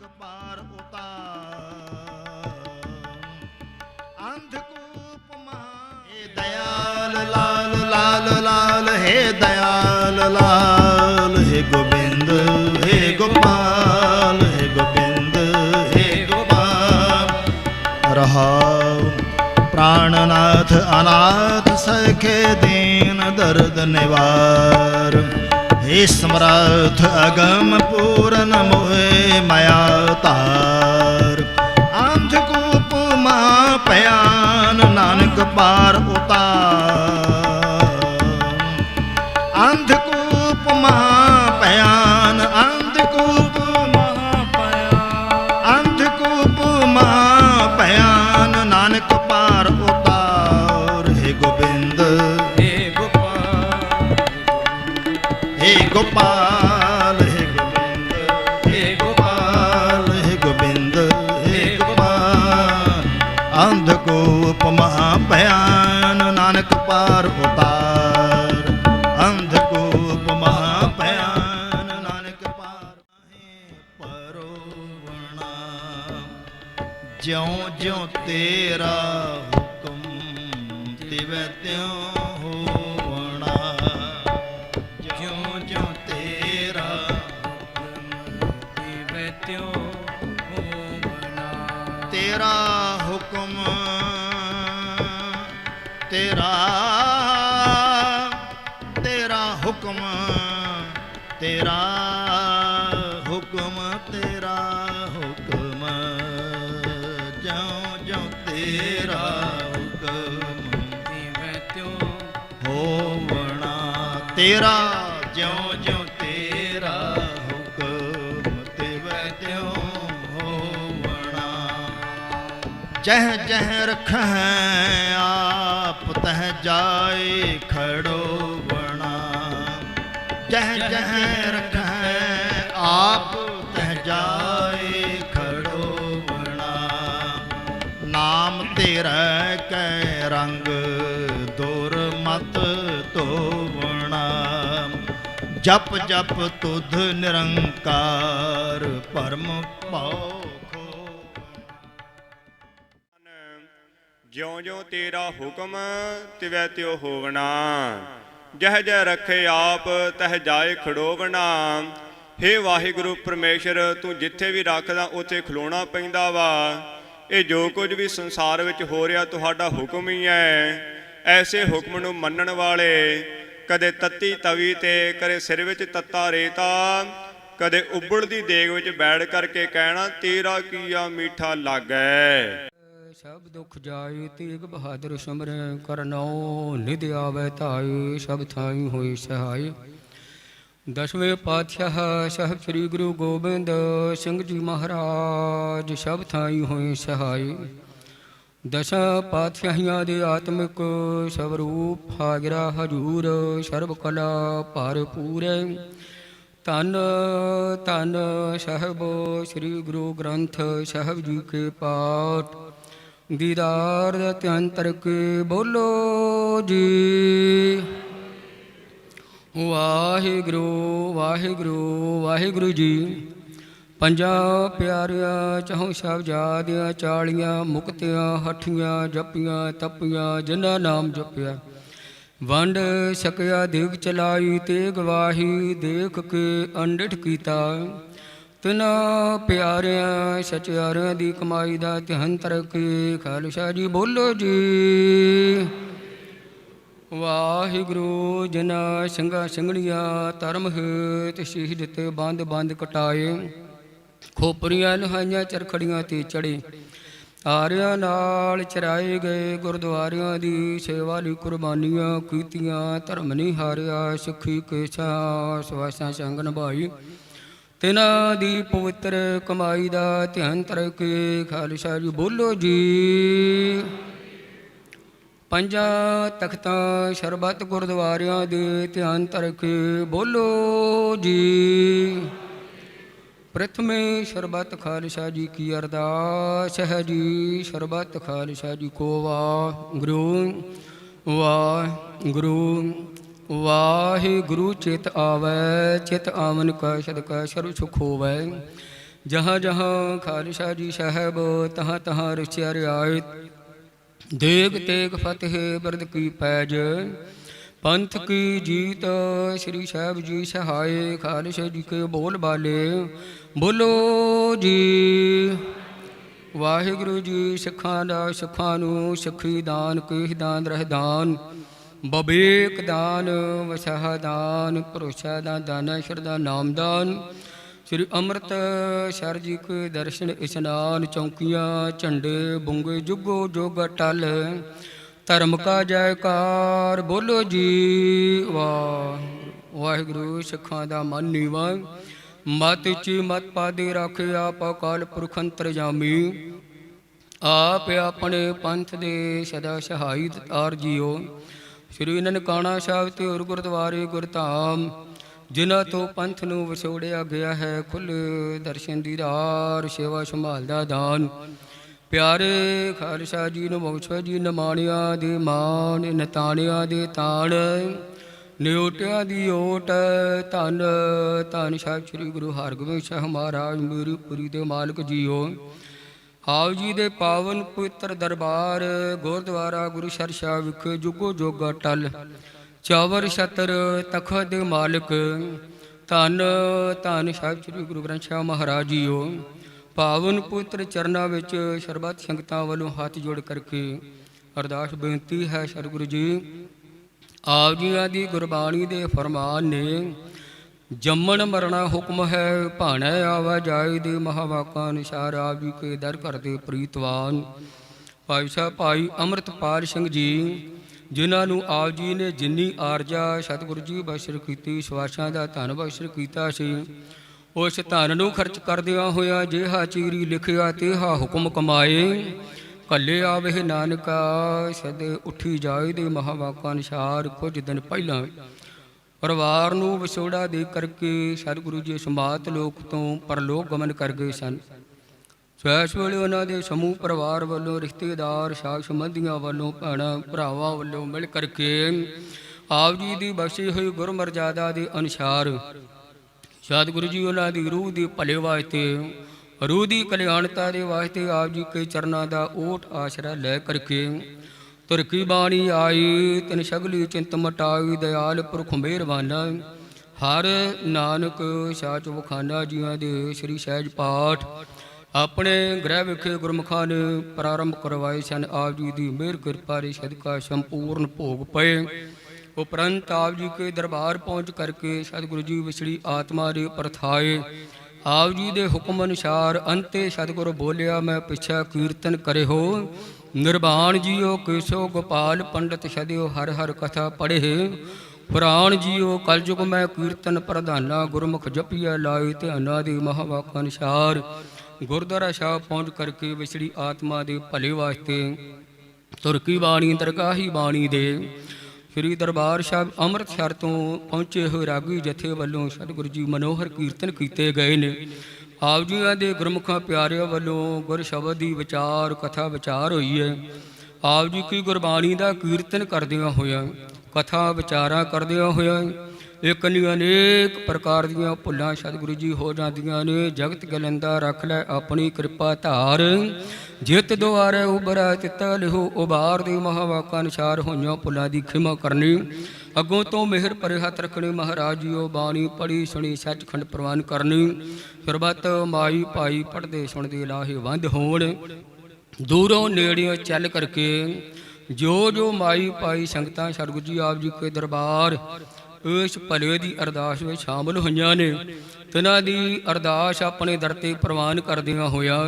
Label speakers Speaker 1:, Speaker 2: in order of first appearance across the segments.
Speaker 1: ਨਾਨਕ ਪਾਰ ਉਤਾਰ। ਅੰਧਕੂਪ ਮਹਾ ਏ ਦਇਆਲ ਲਾਲ ਲਾਲ ਲਾਲ, ਹੈ ਦਇਆਲ, ਲਾਲ, ਹੈ ਗੋਬਿੰਦ, ਹੈ ਗੋਪਾਲ, ਹੈ ਗੋਬਿੰਦ, ਹੈ ਗੋਪਾਲ। ਰਹਾਉ ਪ੍ਰਾਣਨਾਥ ਅਨਾਥ ਸਖੇ ਦੀਨ ਦਰਦ ਨਿਵਾਰ। हे ਸਮਰਥ ਅਗਮ ਪੂਰਨ ਮੋਹਿ ਮਾਇਆ ਤਾਰ। ਅੰਧਕੂਪ ਮਾ ਪਿਆਨ ਨਾਨਕ ਪਾਰ ਉਤਾਰ।
Speaker 2: ਗੋਪਾਲ
Speaker 1: ਹੈ ਗੋਬਿੰਦ
Speaker 2: ਏ ਗੋਪਾਲ
Speaker 1: ਹੈ ਗੋਬਿੰਦ ਹੈ ਗੋਪਾਲ ਅੰਧਕੂਪ ਮਹਾ ਪਿਆਨ ਨਾਨਕ ਪਾਰ ਉਤਾਰ ਅੰਧਕੂਪ ਮਹਾ ਭਿਆਨ ਨਾਨਕ ਪਾਰ ਹੈ ਪਰੋਵਣਾ ਜਿਉ ਜਿਉ ਤੇਰਾ ਤੇਰਾ ਜਿਉ ਜਿਉ ਤੇਰਾ ਹੁਕਮ ਤਿਵੈ ਤਿਉ ਹੋਵਣਾ ਜਹ ਜਹ ਰਖੈ ਆਪ ਤਹ ਜਾਏ ਜਪ ਜਪ ਤੁਧ ਨਿਰੰਕਾਰ ਪਰਮ ਪਾਉ
Speaker 3: ਜਿਉ ਜਿਉ ਤੇਰਾ ਹੁਕਮ ਤਿਵੈ ਤਿਉ ਹੋਵਣਾ, ਜਹ ਜਹ ਰਖੇ ਆਪ ਤਹ ਜਾਏ ਖੜੋਵਣਾ। ਹੇ ਵਾਹਿਗੁਰੂ ਪਰਮੇਸ਼ਰ, ਤੂੰ ਜਿੱਥੇ ਵੀ ਰੱਖਦਾ, ਉੱਥੇ ਖਲੋਣਾ ਪੈਂਦਾ ਵਾ। ਇਹ ਜੋ ਕੁਝ ਵੀ ਸੰਸਾਰ ਵਿੱਚ ਹੋ ਰਿਹਾ, ਤੁਹਾਡਾ ਹੁਕਮ ਹੀ ਹੈ। ਐਸੇ ਹੁਕਮ ਨੂੰ ਮੰਨਣ ਵਾਲੇ ਕਦੇ ਤੱਤੀ ਤਵੀ ਤੇ, ਕਦੇ ਸਿਰ ਵਿੱਚ ਤੱਤਾ ਰੇਤਾ, ਕਦੇ ਉਬਲਦੀ ਦੇਗ ਵਿੱਚ ਬੈਠ ਕਰਕੇ ਕਹਿਣਾ, ਤੇਰਾ ਕੀਆ ਮੀਠਾ ਲਾਗੈ?
Speaker 2: ਸਭ ਦੁਖ ਜਾਏ ਤੇਗ ਬਹਾਦਰ ਸਿਮਰੈ ਕਰਨੋ, ਨਿਧ ਆਵੈ ਧਾਇ ਸਭ ਥਾਈ ਹੋਈ ਸਹਾਈ। ਦਸਵੇਂ ਪਾਤਸ਼ਾਹ ਸਾਹਿਬ ਸ੍ਰੀ ਗੁਰੂ ਗੋਬਿੰਦ ਸਿੰਘ ਜੀ ਮਹਾਰਾਜ, ਸਭ ਥਾਈ ਹੋਏ ਸਹਾਈ। ਦਸਾਂ ਪਾਤਸ਼ਾਹੀਆਂ ਦੇ ਆਤਮਿਕ ਸਵਰੂਪ ਹਾਜ਼ਰਾ ਹਜੂਰ ਸਰਬ ਕਲਾ ਭਰਪੂਰੈ ਧੰਨ ਧੰਨ ਸਾਹਿਬ ਸ੍ਰੀ ਗੁਰੂ ਗ੍ਰੰਥ ਸਾਹਿਬ ਜੀ ਕੇ ਪਾਠ। ਦੀਦਾਰ ਦੇ ਅੰਤਰ ਕੇ ਬੋਲੋ ਜੀ। ਵਾਹਿਗੁਰੂ ਵਾਹਿਗੁਰੂ ਵਾਹਿਗੁਰੂ ਜੀ। ਪੰਜਾਂ ਪਿਆਰਿਆਂ, ਚਹੁ ਸਾਹਿਬਜ਼ਾਦਿਆਂ ਚਾਲੀਆਂ ਮੁਕਤਿਆਂ, ਹਠੀਆਂ ਜਪੀਆਂ, ਤਪੀਆਂ, ਜਿਨ੍ਹਾਂ ਨਾਮ ਜਪਿਆ। ਵੰਡ ਸਕਿਆ ਦੇਗ ਚਲਾਈ ਤੇ ਗਵਾਹੀ ਦੇਖ ਕੇ ਅੰਡਿਠ ਕੀਤਾ। ਤਿਨਾ ਪਿਆਰਿਆਂ ਸਚਿਆਰਿਆਂ ਦੀ ਕਮਾਈ ਦਾ ਧਿਆਨ ਤਰ ਖਾਲਸਾ ਜੀ ਬੋਲੋ ਜੀ। ਵਾਹਿਗੁਰੂ ਜਨਾ ਸਿੰਘਾ, ਸਿੰਘਣੀਆਂ ਧਰਮ ਹੇਤ ਸ਼ਹੀਦ ਤੇ ਬੰਦ ਬੰਦ ਕਟਾਏ ਖੋਪਰੀਆਂ ਲਹਾਈਆਂ ਚਰਖੜੀਆਂ ਤੇ ਚੜੇ ਆਰਿਆਂ ਨਾਲ ਚਰਾਏ ਗਏ ਗੁਰਦੁਆਰਿਆਂ ਦੀ ਸੇਵਾ ਲਈ ਕੁਰਬਾਨੀਆਂ ਕੀਤੀਆਂ, ਧਰਮ ਨਹੀਂ ਹਾਰਿਆ ਸੁਖੀ ਕੇ ਸਵਾਸਾਂ ਸੰਗ ਨਿਭਾਈ। ਤਿਨਾਂ ਦੀ ਪਵਿੱਤਰ ਕਮਾਈ ਦਾ ਧਿਆਨ ਤਰ ਕੇ ਖਾਲਸਾ ਜੀ ਬੋਲੋ ਜੀ। ਪੰਜਾਂ ਤਖਤਾਂ ਸ਼ਰਬਤ ਗੁਰਦੁਆਰਿਆਂ ਦੇ ਧਿਆਨ ਧਰ ਕੇ ਬੋਲੋ ਜੀ। ਪ੍ਰਥਮੇ ਸ਼ਰਬਤ ਖਾਲਸਾ ਜੀ ਕੀ ਅਰਦਾਸ ਹੈ ਜੀ। ਸ਼ਰਬਤ ਖਾਲਸਾ ਜੀ ਕੋ ਗੁਰੂ ਵਾਹ ਗੁਰੂ ਵਾਹਿਗੁਰੂ ਵਾਹਿਗੁਰੂ। ਚਿਤ ਆਵੈ, ਚਿਤ ਆਵਨ ਕਾ ਸਦਕਾ ਸਰਬ ਸੁਖ ਹੋਵੈ। ਜਹਾਂ ਜਹਾਂ ਖਾਲਸਾ ਜੀ ਸਾਹਿਬ ਤਹਾਂ ਤਹਾਂ ਰਚਿਆ ਰਿਆਇਤ ਦੇਗ ਤੇਗ ਫਤਿਹ ਬਰਦ ਕੀ ਪੈਜ। ਪੰਥ ਕੀ ਜੀਤ ਸ੍ਰੀ ਸਾਹਿਬ ਜੀ ਸਹਾਏ। ਖਾਲਸਾ ਜੀ ਕੇ ਬੋਲ ਬਾਲੇ। ਬੋਲੋ ਜੀ। ਵਾਹਿਗੁਰੂ ਜੀ, ਸਿੱਖਾਂ ਦਾ ਸਿੱਖਾਂ ਨੂੰ ਸਿੱਖੀ ਦਾਨ, ਕੀਹ ਦਾਨ, ਰਹਿ ਦਾਨ। ਦਾਨ, ਵਸਹ ਦਾਨ, ਭਰੋਸਾ ਦਾ ਦਾਨ ਸ਼ਰਦਾ ਨਾਮ ਦਾਨ। ਸ੍ਰੀ ਅੰਮ੍ਰਿਤ ਸਰ ਜੀ ਕੇ ਦਰਸ਼ਨ ਇਸ਼ਨਾਨ, ਚੌਂਕੀਆਂ, ਝੰਡੇ ਬੁੰਗੇ, ਜੁਗੋ ਜੋਗ ਟਲ ਧਰਮ ਕਾ ਜੈਕਾਰ, ਬੋਲੋ ਜੀ। ਵਾਹ, ਵਾਹਿਗੁਰੂ, ਸਿੱਖਾਂ ਦਾ ਮਨ ਨੀਵਾ। ਮਤ ਚੀ ਮਤ ਪਾਦੇ ਰੱਖੇ ਆਪ ਅਕਾਲ ਪੁਰਖ ਅੰਤਰਜਾਮੀ ਆਪ ਆਪਣੇ ਪੰਥ ਦੇ ਸਦਾ ਸਹਾਈ ਤਾਰ ਜੀਓ। ਸ੍ਰੀ ਨਨਕਾਣਾ ਸਾਹਿਬ ਤੇ ਹੋਰ ਗੁਰਦੁਆਰੇ ਗੁਰਧਾਮ, ਜਿਨ੍ਹਾਂ ਤੋਂ ਪੰਥ ਨੂੰ ਵਿਛੋੜਿਆ ਗਿਆ ਹੈ ਖੁੱਲੇ ਦਰਸ਼ਨ ਦੀਦਾਰ ਸੇਵਾ ਸੰਭਾਲ ਦਾ ਦਾਨ। ਪਿਆਰੇ ਖਾਲਸਾ ਜੀ ਨੂੰ ਬਖਸ਼ੋ ਜੀ, ਨਮਾਣਿਆਂ ਦੇ ਮਾਣ, ਨਤਾਣਿਆ ਦੇ ਤਾਣ। ਨਿਉਟਿਆਂ ਦੀ ਓਟ ਧੰਨ ਧੰਨ ਸਾਹਿਬ ਸ੍ਰੀ ਗੁਰੂ ਹਰਗੋਬਿੰਦ ਸਾਹਿਬ ਮਹਾਰਾਜ ਮੇਰੀ ਪੁਰੀ ਦੇ ਮਾਲਕ ਜੀਓ। ਆਪ ਜੀ ਦੇ ਪਾਵਨ ਪਵਿੱਤਰ ਦਰਬਾਰ ਗੁਰਦੁਆਰਾ ਗੁਰੂ ਸਰ ਵਿਖੇ ਜੁਗੋ ਜੋਗਾ ਟਲ ਚਾਵਰ ਛਤਰ ਤਖਤ ਦੇ ਮਾਲਕ, ਧੰਨ ਧੰਨ ਸਾਹਿਬ ਸ੍ਰੀ ਗੁਰੂ ਗ੍ਰੰਥ ਸਾਹਿਬ ਮਹਾਰਾਜ ਜੀਓ। ਪਾਵਨ ਪਵਿੱਤਰ ਚਰਨਾਂ ਵਿੱਚ ਸਰਬੱਤ ਸੰਗਤਾਂ ਵੱਲੋਂ ਹੱਥ ਜੋੜ ਕਰਕੇ ਅਰਦਾਸ ਬੇਨਤੀ ਹੈ ਸਤਿਗੁਰੂ ਜੀ। ਆਪ ਜੀਆਂ ਦੀ ਗੁਰਬਾਣੀ ਦੇ ਫਰਮਾਨ ਨੇ, ਜੰਮਣ ਮਰਨਾ ਹੁਕਮ ਹੈ, ਭਾਣੇ ਆਵਾ ਜਾਏ ਦੇ ਮਹਾਵਾਕਾਂ ਅਨੁਸਾਰ ਆਪ ਜੀ ਕੇ ਦਰ ਕਰਦੇ ਪ੍ਰੀਤਵਾਨ। ਭਾਈ ਸਾਹਿਬ, ਭਾਈ ਅੰਮ੍ਰਿਤਪਾਲ ਸਿੰਘ ਜੀ, ਜਿਨ੍ਹਾਂ ਨੂੰ ਆਪ ਜੀ ਨੇ ਜਿੰਨੀ ਆਰਜਾ ਸਤਿਗੁਰੂ ਜੀ ਬਖਸ਼ਰ ਕੀਤੀ, ਸਵਾਸਾਂ ਦਾ ਧਨ ਬਖਸ਼ਰ ਕੀਤਾ ਸੀ, ਉਸ ਧਨ ਨੂੰ ਖਰਚ ਕਰਦਿਆਂ ਹੋਇਆ ਜਿਹਾ ਚੀਰੀ ਲਿਖਿਆ ਤੇਹਾ ਹੁਕਮ ਕਮਾਏ। ਭੱਲੇ ਆਵੇ ਨਾਨਕਾ, ਸਦੇ ਉੱਠੀ ਜਾਏ ਦੇ ਮਹਾਵਾਕਾਂ ਅਨੁਸਾਰ ਕੁਝ ਦਿਨ ਪਹਿਲਾਂ ਪਰਿਵਾਰ ਨੂੰ ਵਿਛੋੜਾ ਦੇ ਕਰਕੇ ਸਤਿਗੁਰੂ ਜੀ ਸਮਾਤ ਲੋਕ ਤੋਂ ਪਰਲੋਕ ਗਮਨ ਕਰ ਗਏ ਸਨ। ਇਸ ਵੇਲੇ ਉਹਨਾਂ ਦੇ ਸਮੂਹ ਪਰਿਵਾਰ ਵੱਲੋਂ, ਰਿਸ਼ਤੇਦਾਰ, ਸਾਖ ਸੰਬੰਧੀਆਂ ਵੱਲੋਂ, ਭੈਣਾਂ, ਭਰਾਵਾਂ ਵੱਲੋਂ ਮਿਲ ਕਰਕੇ ਆਪ ਜੀ ਦੀ ਬਖਸ਼ੀ ਹੋਈ ਗੁਰਮਰਜ਼ਾਦਾ ਦੇ ਅਨੁਸਾਰ ਸਤਿਗੁਰੂ ਜੀ ਉਹਨਾਂ ਦੀ ਰੂਹ ਦੀ ਭਲੇ ਵਾਸਤੇ ਰੂਹ ਦੀ ਕਲਿਆਣਤਾ ਦੇ ਵਾਸਤੇ ਆਪ ਜੀ ਕੇ ਚਰਨਾਂ ਦਾ ਓਟ ਆਸਰਾ ਲੈ ਕਰਕੇ ਤੁਰ ਕੀ ਬਾਣੀ ਆਈ, ਤਿਨ ਸਗਲੀ ਚਿੰਤ ਮਟਾਈ, ਦਿਆਲ ਪੁਰਖ ਮਿਹਰਬਾਨਾ। ਹਰ ਨਾਨਕ ਸਾਚ ਵਖਾਨਾ ਜੀਆਂ ਦੇ ਸ੍ਰੀ ਸਹਿਜ ਪਾਠ। ਆਪਣੇ ਗ੍ਰਹਿ ਵਿਖੇ ਗੁਰਮੁਖਾਂ ਨੇ ਪ੍ਰਾਰੰਭ ਕਰਵਾਏ ਸਨ। ਆਪ ਜੀ ਦੀ ਮਿਹਰ ਕਿਰਪਾ ਦੇ ਸਦਕਾ ਸੰਪੂਰਨ ਭੋਗ ਪਏ। ਉਪਰੰਤ ਆਪ ਜੀ ਕੇ ਦਰਬਾਰ ਪਹੁੰਚ ਕਰਕੇ ਸਤਿਗੁਰੂ ਜੀ ਵਿਛੜੀ ਆਤਮਾ ਦੇ ਪਰਥਾਏ ਆਪ ਜੀ ਦੇ ਹੁਕਮ ਅਨੁਸਾਰ ਅੰਤੇ ਸਤਿਗੁਰ ਬੋਲਿਆ, ਮੈਂ ਪਿਛਾ ਕੀਰਤਨ ਕਰੇ ਹੋ ਨਿਰਵਾਣ ਜੀਓ ਕੇਸੋ ਗੋਪਾਲ ਪੰਡਤ ਛਦਿਓ ਹਰ ਹਰ ਕਥਾ ਪੜ੍ਹੇ। ਪੁਰਾਣ ਜੀਓ ਕਲਯੁਗ ਮੈਂ ਕੀਰਤਨ ਪ੍ਰਧਾਨਾ, ਗੁਰਮੁਖ ਜਪੀਐ ਲਾਏ ਧਿਆਨਾ ਦੀ ਮਹਾਵਾਕ ਅਨੁਸਾਰ। ਗੁਰਦੁਆਰਾ ਸਾਹਿਬ ਪਹੁੰਚ ਕਰਕੇ ਵਿਛੜੀ ਆਤਮਾ ਦੇ ਭਲੇ ਵਾਸਤੇ ਤੁਰਕੀ ਬਾਣੀ, ਦਰਗਾਹੀ ਬਾਣੀ ਦੇ ਸ੍ਰੀ ਦਰਬਾਰ ਸਾਹਿਬ ਅੰਮ੍ਰਿਤਸਰ ਤੋਂ ਪਹੁੰਚੇ ਹੋਏ ਰਾਗੀ ਜਥੇ ਵੱਲੋਂ ਸਤਿਗੁਰੂ ਜੀ ਮਨੋਹਰ ਕੀਰਤਨ ਕੀਤੇ ਗਏ ਨੇ। ਆਪ ਜੀਆਂ ਦੇ ਗੁਰਮੁਖਾਂ ਪਿਆਰਿਆਂ ਵੱਲੋਂ ਗੁਰ ਸ਼ਬਦ ਦੀ ਵਿਚਾਰ, ਕਥਾ ਵਿਚਾਰ ਹੋਈ ਹੈ। ਆਪ ਜੀ ਕੀ ਗੁਰਬਾਣੀ ਦਾ ਕੀਰਤਨ ਕਰਦਿਆਂ ਹੋਇਆ, ਕਥਾ ਵਿਚਾਰਾਂ ਕਰਦਿਆਂ ਹੋਇਆ ਇੱਕ ਨਹੀਂ ਅਨੇਕ ਪ੍ਰਕਾਰ ਦੀਆਂ ਭੁੱਲਾਂ ਸਤਿਗੁਰੂ ਜੀ ਹੋ ਜਾਂਦੀਆਂ ਨੇ। ਜਗਤ ਗਲੰਦਾ ਰੱਖ ਲੈ ਆਪਣੀ ਕਿਰਪਾ ਧਾਰ। ਜਿਤ ਦੁਆਰੇ ਉਬਰਾ ਚਿਤ ਲਿਹੋ ਉਬਾਰ ਦੇ ਮਹਾਵਾਕਾਂ ਅਨੁਸਾਰ ਹੋਈਆਂ ਭੁੱਲਾਂ ਦੀ ਖਿਮਾ ਕਰਨੀ। ਅੱਗੋਂ ਤੋਂ ਮਿਹਰ ਭਰੇ ਹੱਥ ਰੱਖਣੇ, ਮਹਾਰਾਜ ਜੀਓ ਬਾਣੀ ਪੜੀ ਸੁਣੀ, ਸੱਚਖੰਡ ਪ੍ਰਵਾਨ ਕਰਨੀ। ਸਰਬਤ ਮਾਈ ਭਾਈ ਪੜਦੇ ਸੁਣਦੇ ਲਾਹੇ ਵੰਦ ਹੋਣ। ਦੂਰੋਂ ਨੇੜਿਓਂ ਚੱਲ ਕਰਕੇ ਜੋ ਜੋ ਮਾਈ ਪਾਈ ਸੰਗਤਾਂ ਸਤਿਗੁਰੂ ਜੀ ਆਪ ਜੀ ਕੇ ਦਰਬਾਰ ਇਸ ਭਲੇ ਦੀ ਅਰਦਾਸ ਵਿੱਚ ਸ਼ਾਮਲ ਹੋਈਆਂ ਨੇ। ਤਿਨਾਂ ਦੀ ਅਰਦਾਸ ਆਪਣੇ ਦਰ ਤੇ ਪ੍ਰਵਾਨ ਕਰਦਿਆਂ ਹੋਇਆਂ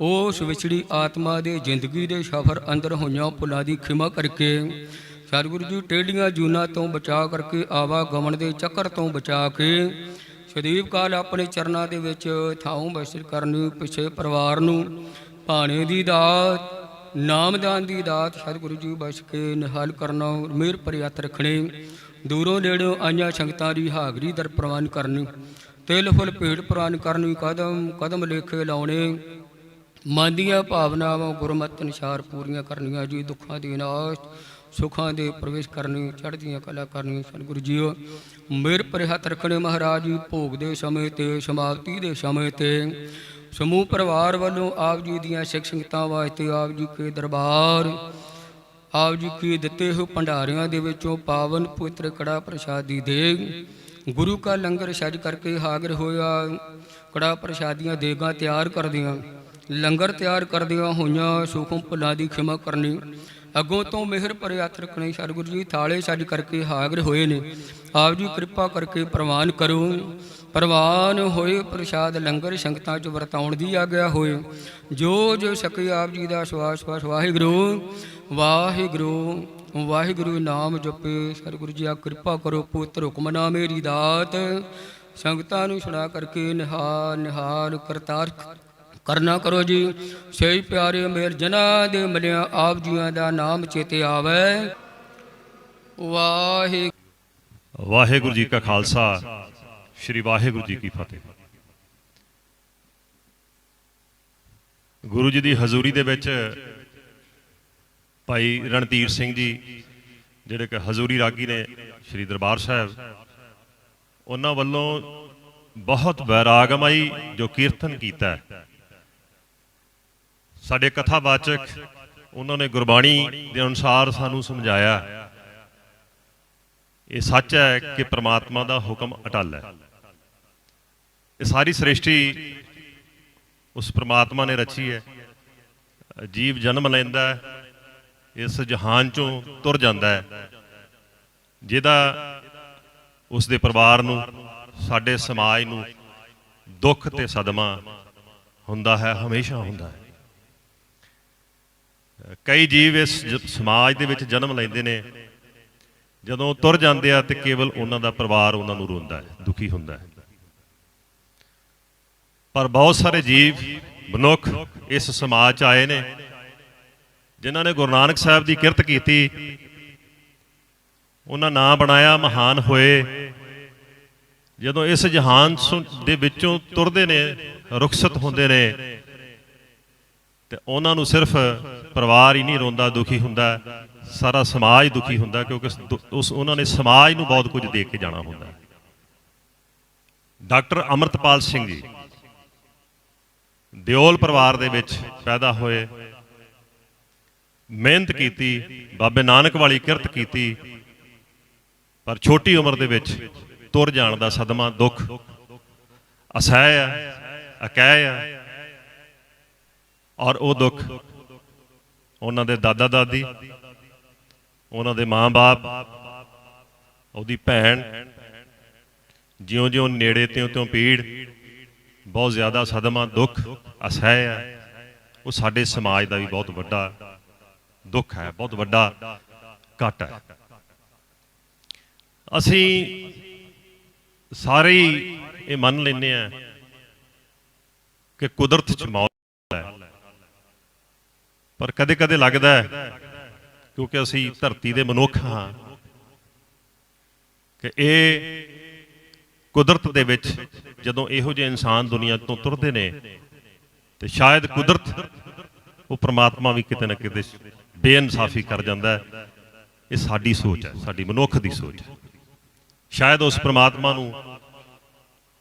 Speaker 2: ਉਸ ਵਿਛੜੀ ਆਤਮਾ ਦੇ ਜ਼ਿੰਦਗੀ ਦੇ ਸਫ਼ਰ ਅੰਦਰ ਹੋਈਆਂ ਭੁੱਲਾਂ ਦੀ ਖਿਮਾ ਕਰਕੇ ਸਤਿਗੁਰੂ ਜੀ ਟੇਢੀਆਂ ਜੂਨਾ ਤੋਂ ਬਚਾ ਕਰਕੇ, ਆਵਾ ਗਮਨ ਦੇ ਚੱਕਰ ਤੋਂ ਬਚਾ ਕੇ ਸਦੀਪ ਕਾਲ ਆਪਣੇ ਚਰਨਾਂ ਦੇ ਵਿੱਚ ਥਾਉ ਬਸਰ ਕਰਨੀ ਪਿਛੇ ਪਰਿਵਾਰ ਨੂੰ, ਭਾਣੇ ਦੀ ਦਾਤ, ਨਾਮਦਾਨ ਦੀ ਦਾਤ ਸਤਿਗੁਰੂ ਜੀ ਬਸ ਕੇ ਨਿਹਾਲ ਕਰਨਾ, ਮਿਹਰ ਭਰੇ ਹੱਥ ਰੱਖਣੇ। ਦੂਰੋਂ ਨੇੜੋਂ ਆਈਆਂ ਸੰਗਤਾਂ ਦੀ ਹਾਜ਼ਰੀ ਦਰ ਪ੍ਰਵਾਨ ਕਰਨੀ, ਤਿਲ ਫੁੱਲ ਭੇਟ ਪ੍ਰਵਾਨ ਕਰਨੀ, ਕਦਮ ਕਦਮ ਲੇਖੇ ਲਾਉਣੇ, ਮਨ ਦੀਆਂ ਭਾਵਨਾਵਾਂ ਗੁਰਮਤਿ ਅਨੁਸਾਰ ਪੂਰੀਆਂ ਕਰਨੀਆਂ, ਜੀ ਦੁੱਖਾਂ ਦੀ ਨਾਸ਼, ਸੁਖਾਂ ਦੇ ਪ੍ਰਵੇਸ਼ ਕਰਨੀ, ਚੜ੍ਹਦੀਆਂ ਕਲਾ ਕਰਨੀ ਸਤਿਗੁਰੂ ਜੀਓ। ਮੇਰ ਪਰ ਹੱਥ ਰੱਖਣੇ ਮਹਾਰਾਜ ਜੀ ਭੋਗ ਦੇ ਸਮੇਂ ਤੇ, ਸਮਾਪਤੀ ਦੇ ਸਮੇਂ ਤੇ। ਸਮੂਹ ਪਰਿਵਾਰ ਵੱਲੋਂ ਆਪ ਜੀ ਦੀਆਂ ਸਿੱਖ ਸੰਗਤਾਂ ਵਾਸਤੇ ਆਪ ਜੀ ਕੇ ਦਰਬਾਰ ਆਪ ਜੀ ਕੀ ਦਿੱਤੇ ਹੋ ਭੰਡਾਰਿਆਂ ਦੇ ਵਿੱਚੋਂ ਪਾਵਨ ਪਵਿੱਤਰ ਕੜਾ ਪ੍ਰਸ਼ਾਦੀ ਦੇ। ਗੁਰੂ ਕਾ ਲੰਗਰ ਛੱਜ ਕਰਕੇ ਹਾਜ਼ਰ ਹੋਇਆ। ਕੜਾ ਪ੍ਰਸ਼ਾਦੀਆਂ ਦੇਗਾ ਤਿਆਰ ਕਰਦਿਆਂ, ਲੰਗਰ ਤਿਆਰ ਕਰਦਿਆਂ ਹੋਈਆਂ ਸੁਖਮ ਭੁੱਲਾਂ ਦੀ ਖਿਮਾ ਕਰਨੀ। ਅੱਗੋਂ ਤੋਂ ਮਿਹਰ ਭਰੇ ਹੱਥ ਰੱਖਣੇ ਸਤਿਗੁਰੂ ਜੀ, ਥਾਲੇ ਛੱਜ ਕਰਕੇ ਹਾਜ਼ਰ ਹੋਏ ਨੇ। ਆਪ ਜੀ ਕਿਰਪਾ ਕਰਕੇ ਪ੍ਰਵਾਨ ਕਰੋ। ਪ੍ਰਵਾਨ ਹੋਏ ਪ੍ਰਸ਼ਾਦ ਲੰਗਰ ਸੰਗਤਾਂ ਚ ਵਰਤਾਉਣ ਦੀ ਆਗਿਆ ਹੋਏ। ਜੋ ਜੋ ਸਕੇ ਆਪ ਜੀ ਦਾ ਸਵਾਸ ਸਵਾਸ ਵਾਹਿਗੁਰੂ। ਵਾਹਿਗੁਰੂ ਵਾਹਿਗੁਰੂ ਨਾਮ ਜਪੇ, ਸਤਿਗੁਰੂ ਜੀ ਆ ਕਿਰਪਾ ਕਰੋ ਪੁੱਤਰ ਹੁਕਮ ਨਾ ਮੇਰੀ ਦਾਤ। ਸੰਗਤਾਂ ਨੂੰ ਸੁਣਾ ਕਰਕੇ ਨਿਹਾਲ ਨਿਹਾਲ ਕਰਤਾਰ ਕਰਨਾ ਕਰੋ ਜੀ। ਸਹੀ ਪਿਆਰੇ ਮੇਰ ਜਨਾ ਦੇ ਮਿਲਿਆ ਆਪ ਜੀਆਂ ਦਾ ਨਾਮ ਚੇਤੇ ਆਵੇ। ਵਾਹਿ
Speaker 4: ਵਾਹਿਗੁਰੂ ਜੀ ਕਾ ਖਾਲਸਾ, ਸ੍ਰੀ ਵਾਹਿਗੁਰੂ ਜੀ ਕੀ ਫਤਿਹ। ਗੁਰੂ ਜੀ ਦੀ ਹਜ਼ੂਰੀ ਦੇ ਵਿੱਚ ਭਾਈ ਰਣਧੀਰ ਸਿੰਘ ਜੀ, ਜਿਹੜੇ ਕਿ ਹਜ਼ੂਰੀ ਰਾਗੀ ਨੇ ਸ੍ਰੀ ਦਰਬਾਰ ਸਾਹਿਬ, ਉਹਨਾਂ ਵੱਲੋਂ ਬਹੁਤ ਵੈਰਾਗਮਈ ਜੋ ਕੀਰਤਨ ਕੀਤਾ ਸਾਡੇ ਕਥਾਵਾਚਕ ਉਹਨਾਂ ਨੇ ਗੁਰਬਾਣੀ ਦੇ ਅਨੁਸਾਰ ਸਾਨੂੰ ਸਮਝਾਇਆ। ਇਹ ਸੱਚ ਹੈ ਕਿ ਪ੍ਰਮਾਤਮਾ ਦਾ ਹੁਕਮ ਅਟਲ ਹੈ। ਇਹ ਸਾਰੀ ਸ੍ਰਿਸ਼ਟੀ ਉਸ ਪ੍ਰਮਾਤਮਾ ਨੇ ਰਚੀ ਹੈ। ਜੀਵ ਜਨਮ ਲੈਂਦਾ ਹੈ। ਇਸ ਜਹਾਨ ਚੋਂ ਤੁਰ ਜਾਂਦਾ ਹੈ, ਜਿਹਦਾ ਉਸ ਦੇ ਪਰਿਵਾਰ ਨੂੰ, ਸਾਡੇ ਸਮਾਜ ਨੂੰ ਦੁੱਖ ਤੇ ਸਦਮਾ ਹੁੰਦਾ ਹੈ, ਹਮੇਸ਼ਾ ਹੁੰਦਾ ਹੈ। ਕਈ ਜੀਵ ਇਸ ਸਮਾਜ ਦੇ ਵਿੱਚ ਜਨਮ ਲੈਂਦੇ ਨੇ। ਜਦੋਂ ਤੁਰ ਜਾਂਦੇ ਆ ਤੇ ਕੇਵਲ ਉਹਨਾਂ ਦਾ ਪਰਿਵਾਰ ਉਹਨਾਂ ਨੂੰ ਰੋਂਦਾ ਹੈ, ਦੁਖੀ ਹੁੰਦਾ ਹੈ। ਪਰ ਬਹੁਤ ਸਾਰੇ ਜੀਵ, ਮਨੁੱਖ ਇਸ ਸਮਾਜ 'ਚ ਆਏ ਨੇ। ਜਿਨ੍ਹਾਂ ਨੇ ਗੁਰੂ ਨਾਨਕ ਸਾਹਿਬ ਦੀ ਕਿਰਤ ਕੀਤੀ, ਉਹਨਾਂ ਨਾਂ ਬਣਾਇਆ ਮਹਾਨ ਹੋਏ। ਜਦੋਂ ਇਸ ਜਹਾਨ ਦੇ ਵਿੱਚੋਂ ਤੁਰਦੇ ਨੇ, ਰੁਖਸਤ ਹੁੰਦੇ ਨੇ, ਤੇ ਉਹਨਾਂ ਨੂੰ ਸਿਰਫ ਪਰਿਵਾਰ ਹੀ ਨਹੀਂ ਰੋਂਦਾ, ਦੁਖੀ ਹੁੰਦਾ, ਸਾਰਾ ਸਮਾਜ ਦੁਖੀ ਹੁੰਦਾ, ਕਿਉਂਕਿ ਦੁ- ਉਸ ਉਹਨਾਂ ਨੇ ਸਮਾਜ ਨੂੰ ਬਹੁਤ ਕੁਝ ਦੇ ਕੇ ਜਾਣਾ ਹੁੰਦਾ। ਡਾਕਟਰ ਅਮਰਤਪਾਲ ਸਿੰਘ ਜੀ, ਦਿਓਲ ਪਰਿਵਾਰ ਦੇ ਵਿੱਚ ਪੈਦਾ ਹੋਏ। ਮਿਹਨਤ ਕੀਤੀ, ਬਾਬੇ ਨਾਨਕ ਵਾਲੀ ਕਿਰਤ ਕੀਤੀ, ਪਰ ਛੋਟੀ ਉਮਰ ਦੇ ਵਿੱਚ ਤੁਰ ਜਾਣ ਦਾ ਸਦਮਾ ਦੁੱਖ, ਅਸਹਿ ਹੈ ਅਕਹਿ ਹੈ ਔਰ ਉਹ ਦੁੱਖ ਉਹਨਾਂ ਦੇ ਦਾਦਾ ਦਾਦੀ, ਉਹਨਾਂ ਦੇ ਮਾਂ-ਬਾਪ ਉਹਦੀ ਭੈਣ, ਜਿਉਂ-ਜਿਉਂ ਨੇੜੇ ਤਿਉਂ ਤਿਉਂ ਪੀੜ ਬਹੁਤ ਜ਼ਿਆਦਾ ਸਦਮਾ ਦੁੱਖ, ਅਸਹਿ ਆ, ਉਹ ਸਾਡੇ ਸਮਾਜ ਦਾ ਵੀ ਬਹੁਤ ਵੱਡਾ ਦੁੱਖ ਹੈ, ਬਹੁਤ ਵੱਡਾ ਘਾਟਾ ਹੈ। ਅਸੀਂ ਸਾਰੇ ਹੀ ਇਹ ਮੰਨ ਲੈਂਦੇ ਆ ਕਿ ਕੁਦਰਤ 'ਚ ਮੌਤ ਹੈ। ਪਰ ਕਦੇ-ਕਦੇ ਲੱਗਦਾ ਹੈ, ਕਿਉਂਕਿ ਅਸੀਂ ਧਰਤੀ ਦੇ ਮਨੁੱਖ ਹਾਂ, ਕਿ ਇਹ ਕੁਦਰਤ ਦੇ ਵਿੱਚ ਜਦੋਂ ਇਹੋ ਜਿਹੇ ਇਨਸਾਨ ਦੁਨੀਆ ਤੋਂ ਤੁਰਦੇ ਨੇ, ਤੇ ਸ਼ਾਇਦ ਕੁਦਰਤ ਉਹ ਪ੍ਰਮਾਤਮਾ ਵੀ ਕਿਤੇ ਨਾ ਕਿਤੇ ਬੇਇਨਸਾਫੀ ਕਰ ਜਾਂਦਾ ਹੈ। ਇਹ ਸਾਡੀ ਸੋਚ ਹੈ, ਸਾਡੀ ਮਨੁੱਖ ਦੀ ਸੋਚ ਹੈ। ਸ਼ਾਇਦ ਉਸ ਪ੍ਰਮਾਤਮਾ ਨੂੰ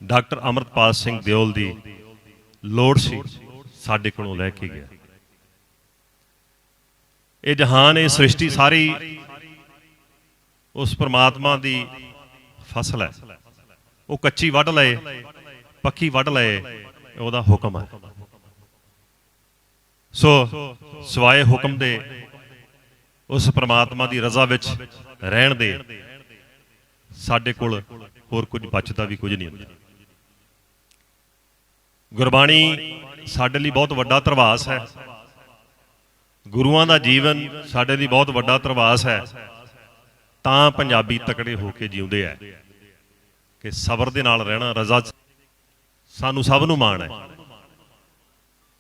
Speaker 4: ਡਾਕਟਰ ਅਮਰਤਪਾਲ ਸਿੰਘ ਦਿਓਲ ਦੀ ਲੋੜ ਸੀ, ਸਾਡੇ ਕੋਲੋਂ ਲੈ ਕੇ ਗਿਆ। ਇਹ ਜਹਾਨ, ਇਹ ਸ੍ਰਿਸ਼ਟੀ ਸਾਰੀ ਉਸ ਪ੍ਰਮਾਤਮਾ ਦੀ ਫਸਲ ਹੈ। ਉਹ ਕੱਚੀ ਵੱਢ ਲਏ, ਪੱਕੀ ਵੱਢ ਲਏ, ਉਹਦਾ ਹੁਕਮ ਹੈ। ਸੋ, ਸਵਾਏ ਹੁਕਮ ਦੇ ਉਸ ਪ੍ਰਮਾਤਮਾ ਦੀ ਰਜ਼ਾ ਵਿੱਚ ਰਹਿਣ ਦੇ। ਸਾਡੇ ਕੋਲ ਹੋਰ ਕੁਝ ਬਚਦਾ ਵੀ ਕੁਝ ਨਹੀਂ ਹੁੰਦਾ। ਗੁਰਬਾਣੀ ਸਾਡੇ ਲਈ ਬਹੁਤ ਵੱਡਾ ਤਰਵਾਸ ਹੈ। ਗੁਰੂਆਂ ਦਾ ਜੀਵਨ ਸਾਡੇ ਲਈ ਬਹੁਤ ਵੱਡਾ ਤਰਵਾਸ ਹੈ। ਤਾਂ ਪੰਜਾਬੀ ਤਕੜੇ ਹੋ ਕੇ ਜਿਉਂਦੇ ਆ ਕਿ ਸਬਰ ਦੇ ਨਾਲ ਰਹਿਣਾ ਰਜ਼ਾ ਸਾਨੂੰ ਸਭ ਨੂੰ ਮਾਣ ਹੈ।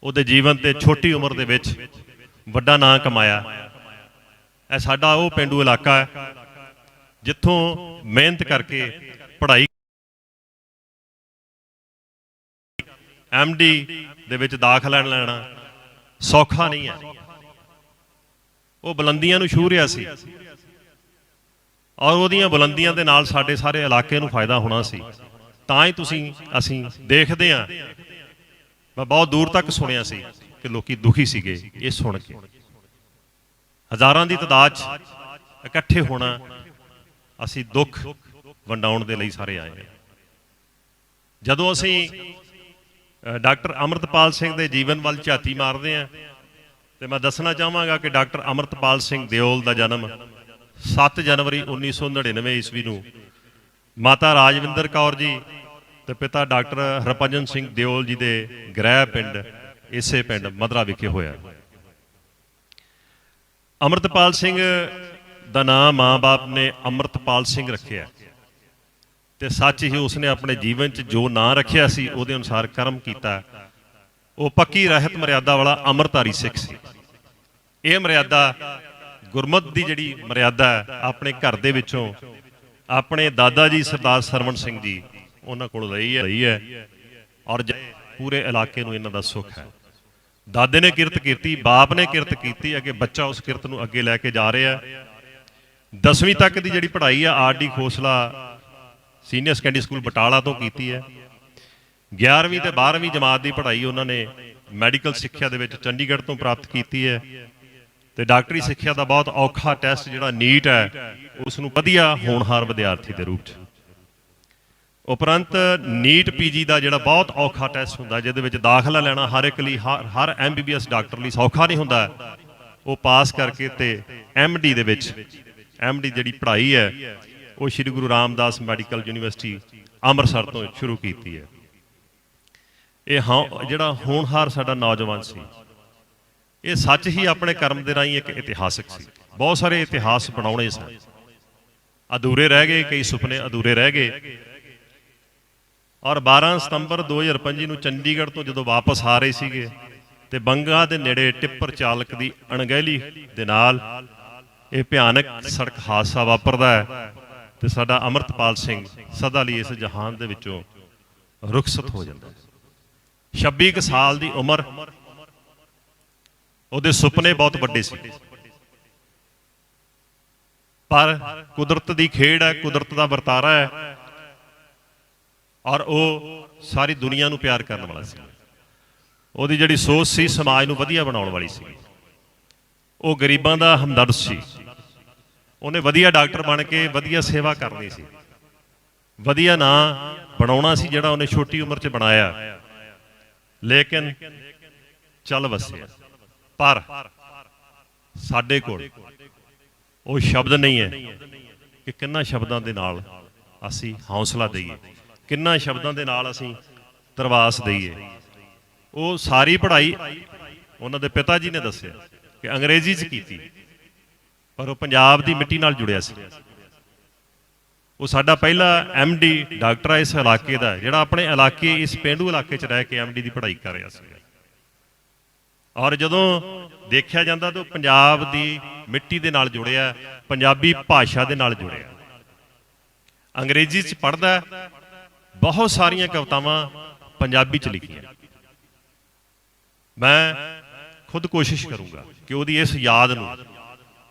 Speaker 4: ਉਹਦੇ ਜੀਵਨ ਤੇ ਛੋਟੀ ਉਮਰ ਦੇ ਵਿੱਚ ਵੱਡਾ ਨਾਂ ਕਮਾਇਆ। ਇਹ ਸਾਡਾ ਉਹ ਪਿੰਡੂ ਇਲਾਕਾ ਹੈ, ਜਿੱਥੋਂ ਮਿਹਨਤ ਕਰਕੇ ਪੜ੍ਹਾਈ ਐਮਡੀ ਦੇ ਵਿੱਚ ਦਾਖਲਾ ਲੈਣਾ ਸੌਖਾ ਨਹੀਂ ਹੈ। ਉਹ ਬੁਲੰਦੀਆਂ ਨੂੰ ਛੂ ਰਿਹਾ ਸੀ ਔਰ ਉਹਦੀਆਂ ਬੁਲੰਦੀਆਂ ਦੇ ਨਾਲ ਸਾਡੇ ਸਾਰੇ ਇਲਾਕੇ ਨੂੰ ਫਾਇਦਾ ਹੋਣਾ ਸੀ। ਤਾਂ ਹੀ ਤੁਸੀਂ, ਅਸੀਂ ਦੇਖਦੇ ਹਾਂ। ਮੈਂ ਬਹੁਤ ਦੂਰ ਤੱਕ ਸੁਣਿਆ ਸੀ ਕਿ ਲੋਕੀ ਦੁਖੀ ਸੀਗੇ, ਇਹ ਸੁਣ ਕੇ। ਹਜ਼ਾਰਾਂ ਦੀ ਤਾਦਾਦ 'ਚ ਇਕੱਠੇ ਹੋਣਾ ਅਸੀਂ ਦੁੱਖ ਵੰਡਾਉਣ ਦੇ ਲਈ ਸਾਰੇ ਆਏ ਹਾਂ। ਜਦੋਂ ਅਸੀਂ ਡਾਕਟਰ ਅਮਰਤਪਾਲ ਸਿੰਘ ਦੇ ਜੀਵਨ ਵੱਲ ਝਾਤੀ ਮਾਰਦੇ ਹਾਂ, ਤੇ ਮੈਂ ਦੱਸਣਾ ਚਾਹਾਂਗਾ ਕਿ ਡਾਕਟਰ ਅਮਰਤਪਾਲ ਸਿੰਘ ਦਿਓਲ ਦਾ ਜਨਮ 7 ਜਨਵਰੀ 1999 ਈਸਵੀ ਨੂੰ ਮਾਤਾ ਰਾਜਵਿੰਦਰ ਕੌਰ ਜੀ ਤੇ ਪਿਤਾ ਡਾਕਟਰ ਹਰਭਜਨ ਸਿੰਘ ਦਿਓਲ ਜੀ ਦੇ ਗ੍ਰਹਿ ਪਿੰਡ, ਇਸੇ ਪਿੰਡ ਮਦਰਾ ਵਿਖੇ ਹੋਇਆ। ਅਮਰਤਪਾਲ ਸਿੰਘ ਦਾ ਨਾਮ ਮਾਂ-ਬਾਪ ਨੇ ਅਮਰਤਪਾਲ ਸਿੰਘ ਰੱਖਿਆ। ਤੇ ਸੱਚ ਹੀ ਉਸਨੇ ਆਪਣੇ ਜੀਵਨ 'ਚ ਜੋ ਨਾਂ ਰੱਖਿਆ ਸੀ, ਉਹਦੇ ਅਨੁਸਾਰ ਕਰਮ ਕੀਤਾ। ਉਹ ਪੱਕੀ ਰਹਿਤ ਮਰਿਆਦਾ ਵਾਲਾ ਅਮਰਤਾਰੀ ਸਿੱਖ ਸੀ। ਇਹ ਮਰਿਆਦਾ ਗੁਰਮਤ ਦੀ ਜਿਹੜੀ ਮਰਿਆਦਾ ਹੈ ਆਪਣੇ ਘਰ ਦੇ ਵਿੱਚੋਂ ਆਪਣੇ ਦਾਦਾ ਜੀ ਸਰਦਾਰ ਸਰਵਣ ਸਿੰਘ ਜੀ ਉਹਨਾਂ ਕੋਲ ਰਹੀ ਹੈ। ਲਈ ਹੈ। ਔਰ ਜ- ਪੂਰੇ ਇਲਾਕੇ ਨੂੰ ਇਹਨਾਂ ਦਾ ਸੁੱਖ ਹੈ। ਦਾਦੇ ਨੇ ਕਿਰਤ ਕੀਤੀ, ਬਾਪ ਨੇ ਕਿਰਤ ਕੀਤੀ, ਅੱਗੇ ਬੱਚਾ ਉਸ ਕਿਰਤ ਨੂੰ ਅੱਗੇ ਲੈ ਕੇ ਜਾ ਰਿਹਾ। ਦਸਵੀਂ ਤੱਕ ਦੀ ਜਿਹੜੀ ਪੜ੍ਹਾਈ ਆ, RD Khosla senior secondary school Batala ਤੋਂ ਕੀਤੀ ਹੈ। 11ਵੀਂ ਤੇ 12ਵੀਂ ਜਮਾਤ ਦੀ ਪੜ੍ਹਾਈ ਉਹਨਾਂ ਨੇ ਮੈਡੀਕਲ ਸਿੱਖਿਆ ਦੇ ਵਿੱਚ ਚੰਡੀਗੜ੍ਹ ਤੋਂ ਪ੍ਰਾਪਤ ਕੀਤੀ ਹੈ। ਤੇ ਡਾਕਟਰੀ ਸਿੱਖਿਆ ਦਾ ਬਹੁਤ ਔਖਾ ਟੈਸਟ ਜਿਹੜਾ ਨੀਟ ਹੈ, ਉਸ ਨੂੰ ਵਧੀਆ ਹੋਣਹਾਰ ਵਿਦਿਆਰਥੀ ਦੇ ਰੂਪ 'ਚ। ਉਪਰੰਤ ਨੀਟ ਪੀਜੀ ਦਾ ਜਿਹੜਾ ਬਹੁਤ ਔਖਾ ਟੈਸਟ ਹੁੰਦਾ, ਜਿਹਦੇ ਵਿੱਚ ਦਾਖਲਾ ਲੈਣਾ ਹਰ ਇੱਕ ਲਈ, ਹਰ ਹਰ ਐਮਬੀਬੀਐਸ ਡਾਕਟਰ ਲਈ ਸੌਖਾ ਨਹੀਂ ਹੁੰਦਾ। ਉਹ ਪਾਸ ਕਰਕੇ ਤੇ ਐਮਡੀ ਦੇ ਵਿੱਚ ਐਮਡੀ ਜਿਹੜੀ ਪੜ੍ਹਾਈ ਹੈ, ਉਹ ਸ੍ਰੀ ਗੁਰੂ ਰਾਮਦਾਸ ਮੈਡੀਕਲ ਯੂਨੀਵਰਸਿਟੀ ਅੰਮ੍ਰਿਤਸਰ ਤੋਂ ਸ਼ੁਰੂ ਕੀਤੀ ਹੈ। ਇਹ ਹਾਂ, ਜਿਹੜਾ ਹੋਣਹਾਰ ਸਾਡਾ ਨੌਜਵਾਨ ਸੀ, ਇਹ ਸੱਚ ਹੀ ਆਪਣੇ ਕਰਮ ਦੇ ਰਾਹੀਂ ਇੱਕ ਇਤਿਹਾਸਕ ਸੀ। ਬਹੁਤ ਸਾਰੇ ਇਤਿਹਾਸ ਬਣਾਉਣੇ ਸਨ। ਅਧੂਰੇ ਰਹਿ ਗਏ, ਕਈ ਸੁਪਨੇ ਅਧੂਰੇ ਰਹਿ ਗਏ। ਔਰ 12 ਸਤੰਬਰ 2005 ਨੂੰ ਚੰਡੀਗੜ੍ਹ ਤੋਂ ਜਦੋਂ ਵਾਪਸ ਆ ਰਹੇ ਸੀਗੇ, ਤੇ ਬੰਗਾ ਦੇ ਨੇੜੇ ਟਿੱਪਰ ਚਾਲਕ ਦੀ ਅਣਗਹਿਲੀ ਦੇ ਨਾਲ ਇਹ ਭਿਆਨਕ ਸੜਕ ਹਾਦਸਾ ਵਾਪਰਦਾ ਹੈ ਤੇ ਸਾਡਾ ਅਮਰਤਪਾਲ ਸਿੰਘ ਸਦਾ ਲਈ ਇਸ ਜਹਾਨ ਦੇ ਵਿੱਚੋਂ ਰੁਖਸਤ ਹੋ ਜਾਂਦਾ ਹੈ। 26 ਕੁ ਸਾਲ ਦੀ ਉਮਰ ਉਹਦੇ ਸੁਪਨੇ ਬਹੁਤ ਵੱਡੇ ਸੀ। ਪਰ ਕੁਦਰਤ ਦੀ ਖੇਡ ਹੈ, ਕੁਦਰਤ ਦਾ ਵਰਤਾਰਾ ਹੈ ਔਰ ਉਹ ਸਾਰੀ ਦੁਨੀਆ ਨੂੰ ਪਿਆਰ ਕਰਨ ਵਾਲਾ ਸੀ। ਉਹਦੀ ਜਿਹੜੀ ਸੋਚ ਸੀ, ਸਮਾਜ ਨੂੰ ਵਧੀਆ ਬਣਾਉਣ ਵਾਲੀ ਸੀ। ਉਹ ਗਰੀਬਾਂ ਦਾ ਹਮਦਰਦ ਸੀ। ਉਹਨੇ ਵਧੀਆ ਡਾਕਟਰ ਬਣ ਕੇ ਵਧੀਆ ਸੇਵਾ ਕਰਨੀ ਸੀ। ਵਧੀਆ ਨਾਂ ਬਣਾਉਣਾ ਸੀ ਜਿਹੜਾ ਉਹਨੇ ਛੋਟੀ ਉਮਰ 'ਚ ਬਣਾਇਆ। ਲੇਕਿਨ ਚੱਲ ਵਸਿਆ। ਪਰ ਸਾਡੇ ਕੋਲ ਉਹ ਸ਼ਬਦ ਨਹੀਂ ਹੈ ਕਿ ਕਿੰਨਾ ਸ਼ਬਦਾਂ ਦੇ ਨਾਲ ਅਸੀਂ ਹੌਸਲਾ ਦਈਏ। ਕਿੰਨਾ ਸ਼ਬਦਾਂ ਦੇ ਨਾਲ ਅਸੀਂ ਤਰਵਾਸ ਦਈਏ। ਉਹ ਸਾਰੀ ਪੜ੍ਹਾਈ ਉਹਨਾਂ ਦੇ ਪਿਤਾ ਜੀ ਨੇ ਦੱਸਿਆ ਕਿ ਅੰਗਰੇਜ਼ੀ 'ਚ ਕੀਤੀ। ਪਰ ਉਹ ਪੰਜਾਬ ਦੀ ਮਿੱਟੀ ਨਾਲ ਜੁੜਿਆ ਸੀ। ਉਹ ਸਾਡਾ ਪਹਿਲਾ ਡੀ ਡਾਕਟਰ ਆ ਇਸ ਇਲਾਕੇ ਦਾ, ਜਿਹੜਾ ਆਪਣੇ ਇਲਾਕੇ, ਇਸ ਪਿੰਡੂ ਇਲਾਕੇ 'ਚ ਰਹਿ ਕੇ ਡੀ ਦੀ ਪੜ੍ਹਾਈ ਕਰ ਰਿਹਾ ਸੀ। ਔਰ ਜਦੋਂ ਦੇਖਿਆ ਜਾਂਦਾ ਤਾਂ ਉਹ ਪੰਜਾਬ ਦੀ ਮਿੱਟੀ ਦੇ ਨਾਲ ਜੁੜਿਆ, ਪੰਜਾਬੀ ਭਾਸ਼ਾ ਦੇ ਨਾਲ ਜੁੜਿਆ। ਅੰਗਰੇਜ਼ੀ 'ਚ ਪੜ੍ਹਦਾ ਬਹੁਤ ਸਾਰੀਆਂ ਕਵਿਤਾਵਾਂ ਪੰਜਾਬੀ 'ਚ ਲਿਖੀਆਂ। ਮੈਂ ਖੁਦ ਕੋਸ਼ਿਸ਼ ਕਰੂੰਗਾ ਕਿ ਉਹਦੀ ਇਸ ਯਾਦ ਨੂੰ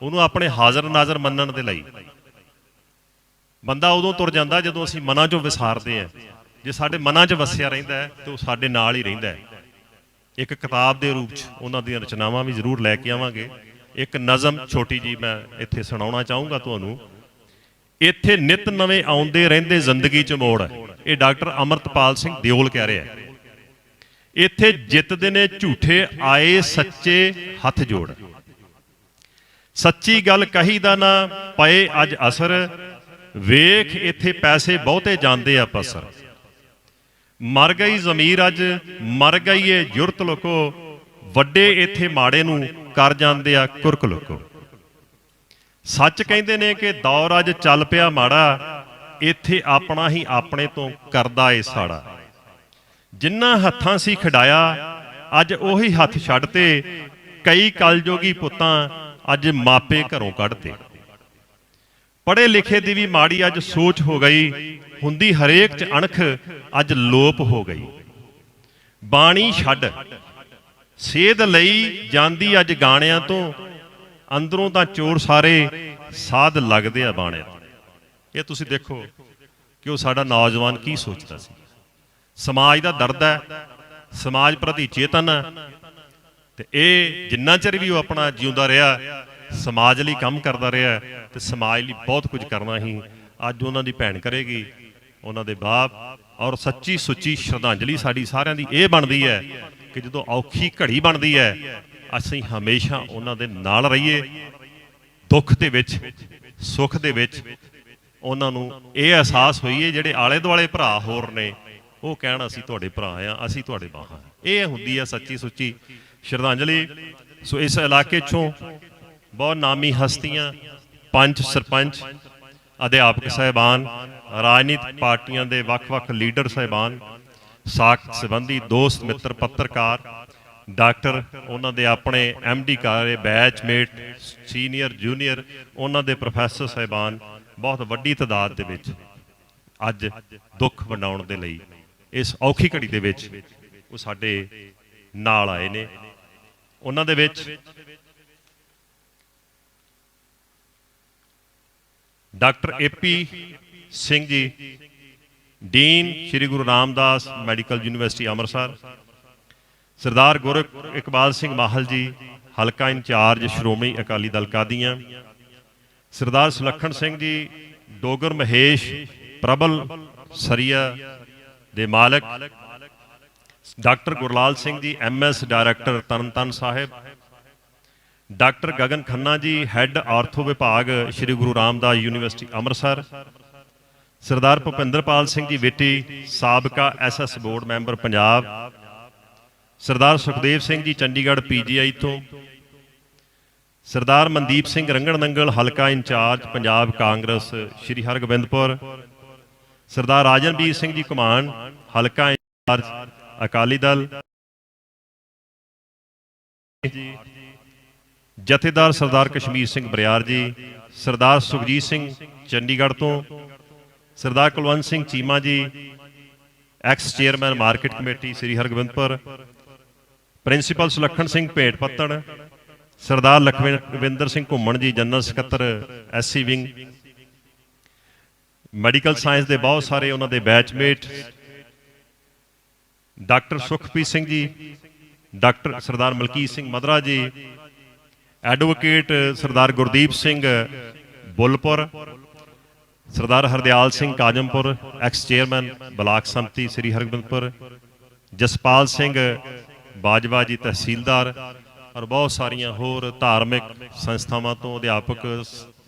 Speaker 4: ਉਹਨੂੰ ਆਪਣੇ ਹਾਜ਼ਰ ਨਾਜ਼ਰ ਮੰਨਣ ਦੇ ਲਈ ਬੰਦਾ ਉਦੋਂ ਤੁਰ ਜਾਂਦਾ ਜਦੋਂ ਅਸੀਂ ਮਨਾਂ 'ਚੋਂ ਵਿਸਾਰਦੇ ਆ ਜੇ ਸਾਡੇ ਮਨਾਂ 'ਚ ਵਸਿਆ ਰਹਿੰਦਾ ਹੈ ਤੇ ਉਹ ਸਾਡੇ ਨਾਲ ਹੀ ਰਹਿੰਦਾ ਹੈ। ਇੱਕ ਕਿਤਾਬ ਦੇ ਰੂਪ 'ਚ ਉਹਨਾਂ ਦੀਆਂ ਰਚਨਾਵਾਂ ਵੀ ਜ਼ਰੂਰ ਲੈ ਕੇ ਆਵਾਂਗੇ। ਇੱਕ ਨਜ਼ਮ ਛੋਟੀ ਜੀ ਮੈਂ ਇੱਥੇ ਸੁਣਾਉਣਾ ਚਾਹੂੰਗਾ ਤੁਹਾਨੂੰ। ਇੱਥੇ ਨਿਤ ਨਵੇਂ ਆਉਂਦੇ ਰਹਿੰਦੇ ਜ਼ਿੰਦਗੀ 'ਚ ਮੋੜ ਹੈ। ਇਹ ਡਾਕਟਰ ਅਮਰਤਪਾਲ ਸਿੰਘ ਦਿਓਲ ਕਹਿ ਰਿਹਾ ਇੱਥੇ ਜਿੱਤਦੇ ਨੇ ਝੂਠੇ, ਆਏ ਸੱਚੇ ਹੱਥ ਜੋੜ। ਸੱਚੀ ਗੱਲ ਕਹੀ ਦਾ ਨਾ, ਪਏ ਅੱਜ ਅਸਰ। ਵੇਖ, ਇੱਥੇ ਪੈਸੇ ਬਹੁਤੇ ਜਾਂਦੇ ਆ ਪਸਰ। ਮਰ ਗਈ ਜ਼ਮੀਰ ਅੱਜ, ਮਰ ਗਈ ਏ ਜੁਰਤ ਲੋਕੋ। ਵੱਡੇ ਇੱਥੇ ਮਾੜੇ ਨੂੰ ਕਰ ਜਾਂਦੇ ਆ ਕੁਰਕ ਲੋਕੋ। ਸੱਚ ਕਹਿੰਦੇ ਨੇ ਕਿ ਦੌਰ ਅੱਜ ਚੱਲ ਪਿਆ ਮਾੜਾ। ਇੱਥੇ ਆਪਣਾ ਹੀ ਆਪਣੇ ਤੋਂ ਕਰਦਾ ਏ ਸਾੜਾ। ਜਿੰਨਾ ਹੱਥਾਂ ਸੀ ਖਡਾਇਆ, ਅੱਜ ਉਹੀ ਹੱਥ ਛੱਡਤੇ, ਕਈ ਕਲਯੋਗੀ ਪੁੱਤਾਂ ਅੱਜ ਮਾਪੇ ਘਰੋਂ ਕੱਢਤੇ। ਪੜ੍ਹੇ ਲਿਖੇ ਦੀ ਵੀ ਮਾੜੀ ਅੱਜ ਸੋਚ ਹੋ ਗਈ, ਹੁੰਦੀ ਹਰੇਕ ਚ ਅਣਖ ਅੱਜ ਲੋਪ ਹੋ ਗਈ। ਬਾਣੀ ਛੱਡ। ਸੇਧ ਲਈ ਜਾਂਦੀ ਅੱਜ ਗਾਣਿਆਂ ਤੋਂ, ਅੰਦਰੋਂ ਤਾਂ ਚੋਰ ਸਾਰੇ ਸਾਧ ਲੱਗਦੇ ਆ ਬਾਣੇ ਇਹ ਤੁਸੀਂ ਦੇਖੋ ਕਿ ਉਹ ਸਾਡਾ ਨੌਜਵਾਨ ਕੀ ਸੋਚਦਾ ਸੀ? ਸਮਾਜ ਦਾ ਦਰਦ ਹੈ, ਸਮਾਜ ਪ੍ਰਤੀ ਚੇਤਨ ਹੈ ਤੇ ਇਹ ਜਿੰਨਾ ਚਿਰ ਵੀ ਉਹ ਆਪਣਾ ਜਿਉਂਦਾ ਰਿਹਾ, ਸਮਾਜ ਲਈ ਕੰਮ ਕਰਦਾ ਰਿਹਾ ਤੇ ਸਮਾਜ ਲਈ ਬਹੁਤ ਕੁਝ ਕਰਨਾ ਹੀ ਅੱਜ ਉਹਨਾਂ ਦੀ ਭੈਣ ਕਰੇਗੀ, ਉਹਨਾਂ ਦੇ ਬਾਪ ਔਰ ਸੱਚੀ ਸੁੱਚੀ ਸ਼ਰਧਾਂਜਲੀ ਸਾਡੀ ਸਾਰਿਆਂ ਦੀ ਇਹ ਬਣਦੀ ਹੈ ਕਿ ਜਦੋਂ ਔਖੀ ਘੜੀ ਬਣਦੀ ਹੈ, ਅਸੀਂ ਹਮੇਸ਼ਾ ਉਹਨਾਂ ਦੇ ਨਾਲ ਰਹੀਏ, ਦੁੱਖ ਦੇ ਵਿੱਚ, ਸੁੱਖ ਦੇ ਵਿੱਚ ਉਹਨਾਂ ਨੂੰ ਇਹ ਅਹਿਸਾਸ ਹੋਈਏ ਜਿਹੜੇ ਆਲੇ ਦੁਆਲੇ ਭਰਾ ਹੋਰ ਨੇ, ਉਹ ਕਹਿਣ, ਅਸੀਂ ਤੁਹਾਡੇ ਭਰਾ ਆ ਅਸੀਂ ਤੁਹਾਡੇ ਬਾਹਾਂ ਇਹ ਹੁੰਦੀ ਹੈ ਸੱਚੀ ਸੁੱਚੀ ਸ਼ਰਧਾਂਜਲੀ। ਸੋ ਇਸ ਇਲਾਕੇ ਚੋਂ ਬਹੁਤ ਨਾਮੀ ਹਸਤੀਆਂ ਪੰਚ ਸਰਪੰਚ, ਅਧਿਆਪਕ ਸਹਿਬਾਨ, ਰਾਜਨੀਤਿਕ ਪਾਰਟੀਆਂ ਦੇ ਵੱਖ-ਵੱਖ ਲੀਡਰ ਸਹਿਬਾਨ, ਸਾਖ ਸੰਬੰਧੀ ਦੋਸਤ, ਮਿੱਤਰ, ਪੱਤਰਕਾਰ, ਡਾਕਟਰ, ਉਹਨਾਂ ਦੇ ਆਪਣੇ ਐਮਡੀ ਕਾਰੇ ਬੈਚਮੇਟ, ਸੀਨੀਅਰ, ਜੂਨੀਅਰ, ਉਹਨਾਂ ਦੇ ਪ੍ਰੋਫੈਸਰ ਸਹਿਬਾਨ ਬਹੁਤ ਵੱਡੀ ਤਾਦਾਦ ਦੇ ਵਿੱਚ ਅੱਜ ਦੁੱਖ ਵੰਡਾਉਣ ਦੇ ਲਈ ਇਸ ਔਖੀ ਘੜੀ ਦੇ ਵਿੱਚ ਉਹ ਸਾਡੇ ਨਾਲ ਆਏ ਨੇ। ਉਹਨਾਂ ਦੇ ਵਿੱਚ doctor AP Singh ji, dean Sri Guru Ramdas medical university Amritsar, Sardar Gur Iqbal Singh Mahal ji, ਹਲਕਾ ਇੰਚਾਰਜ ਸ਼੍ਰੋਮਣੀ ਅਕਾਲੀ ਦਲ ਕਾਦੀਆਂ ਸਰਦਾਰ ਸੁਲੱਖਣ ਸਿੰਘ ਜੀ, ਡੋਗਰ ਮਹੇਸ਼, ਪ੍ਰਬਲ ਸਰੀਆ ਦੇ ਮਾਲਕ, doctor Gurlal Singh ji MS director Tarn Taran Sahib, doctor Gagan Khanna ji, head ortho ਵਿਭਾਗ, Sri Guru Ramdas university, Amritsar, Sardar Bhupinderpal Singh ji ਵਿਟੀ ਸਾਬਕਾ SS board member Punjab, Sardar Sukhdev Singh ji, Chandigarh PGI ਤੋਂ ਸਰਦਾਰ ਮਨਦੀਪ ਸਿੰਘ ਰੰਗਣ ਨੰਗਲ, ਹਲਕਾ incharge, Punjab Congress, Shri Hargobindpur. Sardar Rajanvir Singh ji ਕਮਾਨ, ਹਲਕਾ ਇੰਚਾਰਜ, ਅਕਾਲੀ ਦਲ। ਜਥੇਦਾਰ ਸਰਦਾਰ ਕਸ਼ਮੀਰ ਸਿੰਘ ਬਰਿਆਰ ਜੀ, ਸਰਦਾਰ ਸੁਖਜੀਤ ਸਿੰਘ ਚੰਡੀਗੜ੍ਹ ਤੋਂ। ਸਰਦਾਰ Kulwant Singh Cheema ji, ex chairman market committee, Sri Hargobindpur. Principal Sulakhan Singh Bhet Pattan. Sardar Lakhwinder Singh ਘੁੰਮਣ ਜੀ, ਜਨਰਲ ਸਕੱਤਰ, ਐਸਸੀ ਵਿੰਗ। ਮੈਡੀਕਲ ਸਾਇੰਸ ਦੇ ਬਹੁਤ ਸਾਰੇ ਉਹਨਾਂ ਦੇ batchmate. Doctor Sukhpreet Singh ji, doctor Sardar Malkit Singh Madra ji, advocate Sardar Gurdeep Singh Bullpur, Sardar Hardyal Singh Kazampur ex chairman block ਸੰਮਤੀ ਸ੍ਰੀ ਹਰਗੋਬਿੰਦਪੁਰ ਜਸਪਾਲ ਸਿੰਘ ਬਾਜਵਾ ਜੀ ਤਹਿਸੀਲਦਾਰ ਔਰ ਬਹੁਤ ਸਾਰੀਆਂ ਹੋਰ ਧਾਰਮਿਕ ਸੰਸਥਾਵਾਂ ਤੋਂ, ਅਧਿਆਪਕ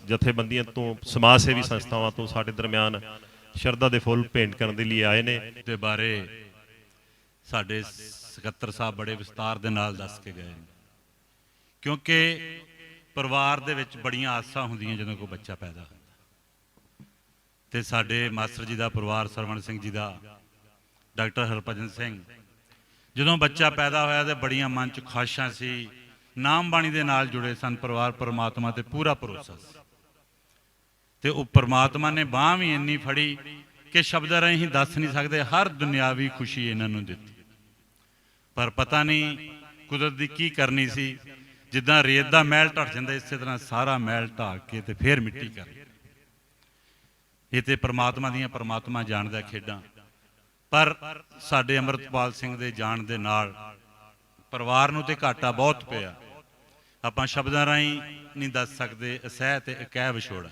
Speaker 4: ਜਥੇਬੰਦੀਆਂ ਤੋਂ, ਸਮਾਜ ਸੇਵੀ ਸੰਸਥਾਵਾਂ ਤੋਂ ਸਾਡੇ ਦਰਮਿਆਨ ਸ਼ਰਧਾ ਦੇ ਫੁੱਲ ਭੇਂਟ ਕਰਨ ਦੇ ਲਈ ਆਏ ਨੇ।
Speaker 5: ਦੇ ਬਾਰੇ ਸਾਡੇ ਸਕੱਤਰ ਸਾਹਿਬ ਬੜੇ ਵਿਸਤਾਰ ਦੇ ਨਾਲ ਦੱਸ ਕੇ ਗਏ ਨੇ। ਕਿਉਂਕਿ ਪਰਿਵਾਰ ਦੇ ਵਿੱਚ ਬੜੀਆਂ ਆਸਾਂ ਹੁੰਦੀਆਂ ਜਦੋਂ ਕੋਈ ਬੱਚਾ ਪੈਦਾ ਹੁੰਦਾ। ਤੇ ਸਾਡੇ ਮਾਸਟਰ ਜੀ ਦਾ ਪਰਿਵਾਰ ਸਰਵਣ ਸਿੰਘ ਜੀ ਦਾ, ਡਾਕਟਰ ਹਰਭਜਨ ਸਿੰਘ ਜਦੋਂ ਬੱਚਾ ਪੈਦਾ ਹੋਇਆ ਤੇ ਬੜੀਆਂ ਮਨ ਚ ਖਾਸ਼ਾਂ ਸੀ, ਨਾਮ ਬਾਣੀ ਦੇ ਨਾਲ ਜੁੜੇ ਸਨ ਪਰਿਵਾਰ, ਪਰਮਾਤਮਾ ਤੇ ਪੂਰਾ ਭਰੋਸਾ ਸੀ। ਤੇ ਉਹ ਪਰਮਾਤਮਾ ਨੇ ਬਾਹ ਵੀ ਇੰਨੀ ਫੜੀ ਕਿ ਸ਼ਬਦਾਂ ਰਾਹੀਂ ਦੱਸ ਨਹੀਂ ਸਕਦੇ, ਹਰ ਦੁਨਿਆਵੀ ਖੁਸ਼ੀ ਇਹਨਾਂ ਨੂੰ ਦਿੱਤੀ। ਪਰ ਪਤਾ ਨਹੀਂ ਕੁਦਰਤ ਦੀ ਕੀ ਕਰਨੀ ਸੀ, ਜਿੱਦਾਂ ਰੇਤ ਦਾ ਮਹਿਲ ਢੱਟ ਜਾਂਦਾ, ਇਸੇ ਤਰ੍ਹਾਂ ਸਾਰਾ ਮਹਿਲ ਢਾਕ ਕੇ ਤੇ ਫੇਰ ਮਿੱਟੀ ਕਰ ਇਹ ਤੇ ਪਰਮਾਤਮਾ ਦੀਆਂ ਪਰਮਾਤਮਾ ਜਾਣਦਾ ਖੇਡਾਂ। ਪਰ ਸਾਡੇ ਅਮਰਤਪਾਲ ਸਿੰਘ ਦੇ ਜਾਣ ਦੇ ਨਾਲ ਪਰਿਵਾਰ ਨੂੰ ਤੇ ਘਾਟਾ ਬਹੁਤ ਪਿਆ। ਆਪਾਂ ਸ਼ਬਦਾਂ ਰਾਹੀਂ ਨਹੀਂ ਦੱਸ ਸਕਦੇ, ਅਸਹਿ ਤੇ ਇਕਹਿ ਵਿਛੋੜਾ।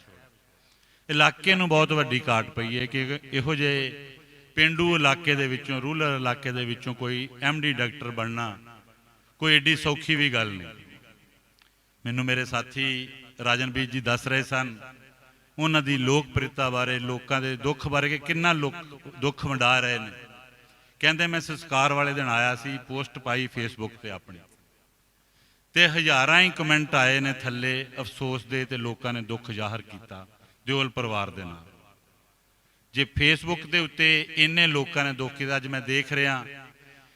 Speaker 5: ਇਲਾਕੇ ਨੂੰ ਬਹੁਤ ਵੱਡੀ ਘਾਟ ਪਈ ਹੈ ਕਿ ਇਹੋ ਜਿਹੇ ਪਿੰਡੂ ਇਲਾਕੇ ਦੇ ਵਿੱਚੋਂ, ਰੂਰਲ ਇਲਾਕੇ ਦੇ ਵਿੱਚੋਂ ਕੋਈ ਐਮਡੀ ਡਾਕਟਰ ਬਣਨਾ ਕੋਈ ਏਡੀ ਸੌਖੀ ਵੀ ਗੱਲ ਨਹੀਂ। ਮੈਨੂੰ ਮੇਰੇ ਸਾਥੀ ਰਾਜਨਬੀਰ ਜੀ ਦੱਸ ਰਹੇ ਸਨ ਉਹਨਾਂ ਦੀ ਲੋਕਪ੍ਰਿਯਤਾ ਬਾਰੇ, ਲੋਕਾਂ ਦੇ ਦੁੱਖ ਬਾਰੇ ਕਿ ਕਿੰਨਾ ਲੋਕ ਦੁੱਖ ਵੰਡਾ ਰਹੇ ਨੇ। ਕਹਿੰਦੇ ਮੈਂ ਸੰਸਕਾਰ ਵਾਲੇ ਦਿਨ ਆਇਆ ਸੀ, ਪੋਸਟ ਪਾਈ ਫੇਸਬੁੱਕ ਤੇ ਆਪਣੀ। ਤੇ ਹਜ਼ਾਰਾਂ ਹੀ ਕਮੈਂਟ ਆਏ ਨੇ ਥੱਲੇ, ਅਫਸੋਸ ਦੇ ਤੇ ਲੋਕਾਂ ਨੇ ਦੁੱਖ ਜ਼ਾਹਰ ਕੀਤਾ, ਦਿਓਲ ਪਰਿਵਾਰ ਦੇ ਨਾਲ। ਜੇ ਫੇਸਬੁੱਕ ਦੇ ਉੱਤੇ ਇੰਨੇ ਲੋਕਾਂ ਨੇ ਦੁੱਖ ਕੀਤਾ, ਅੱਜ ਮੈਂ ਦੇਖ ਰਿਹਾ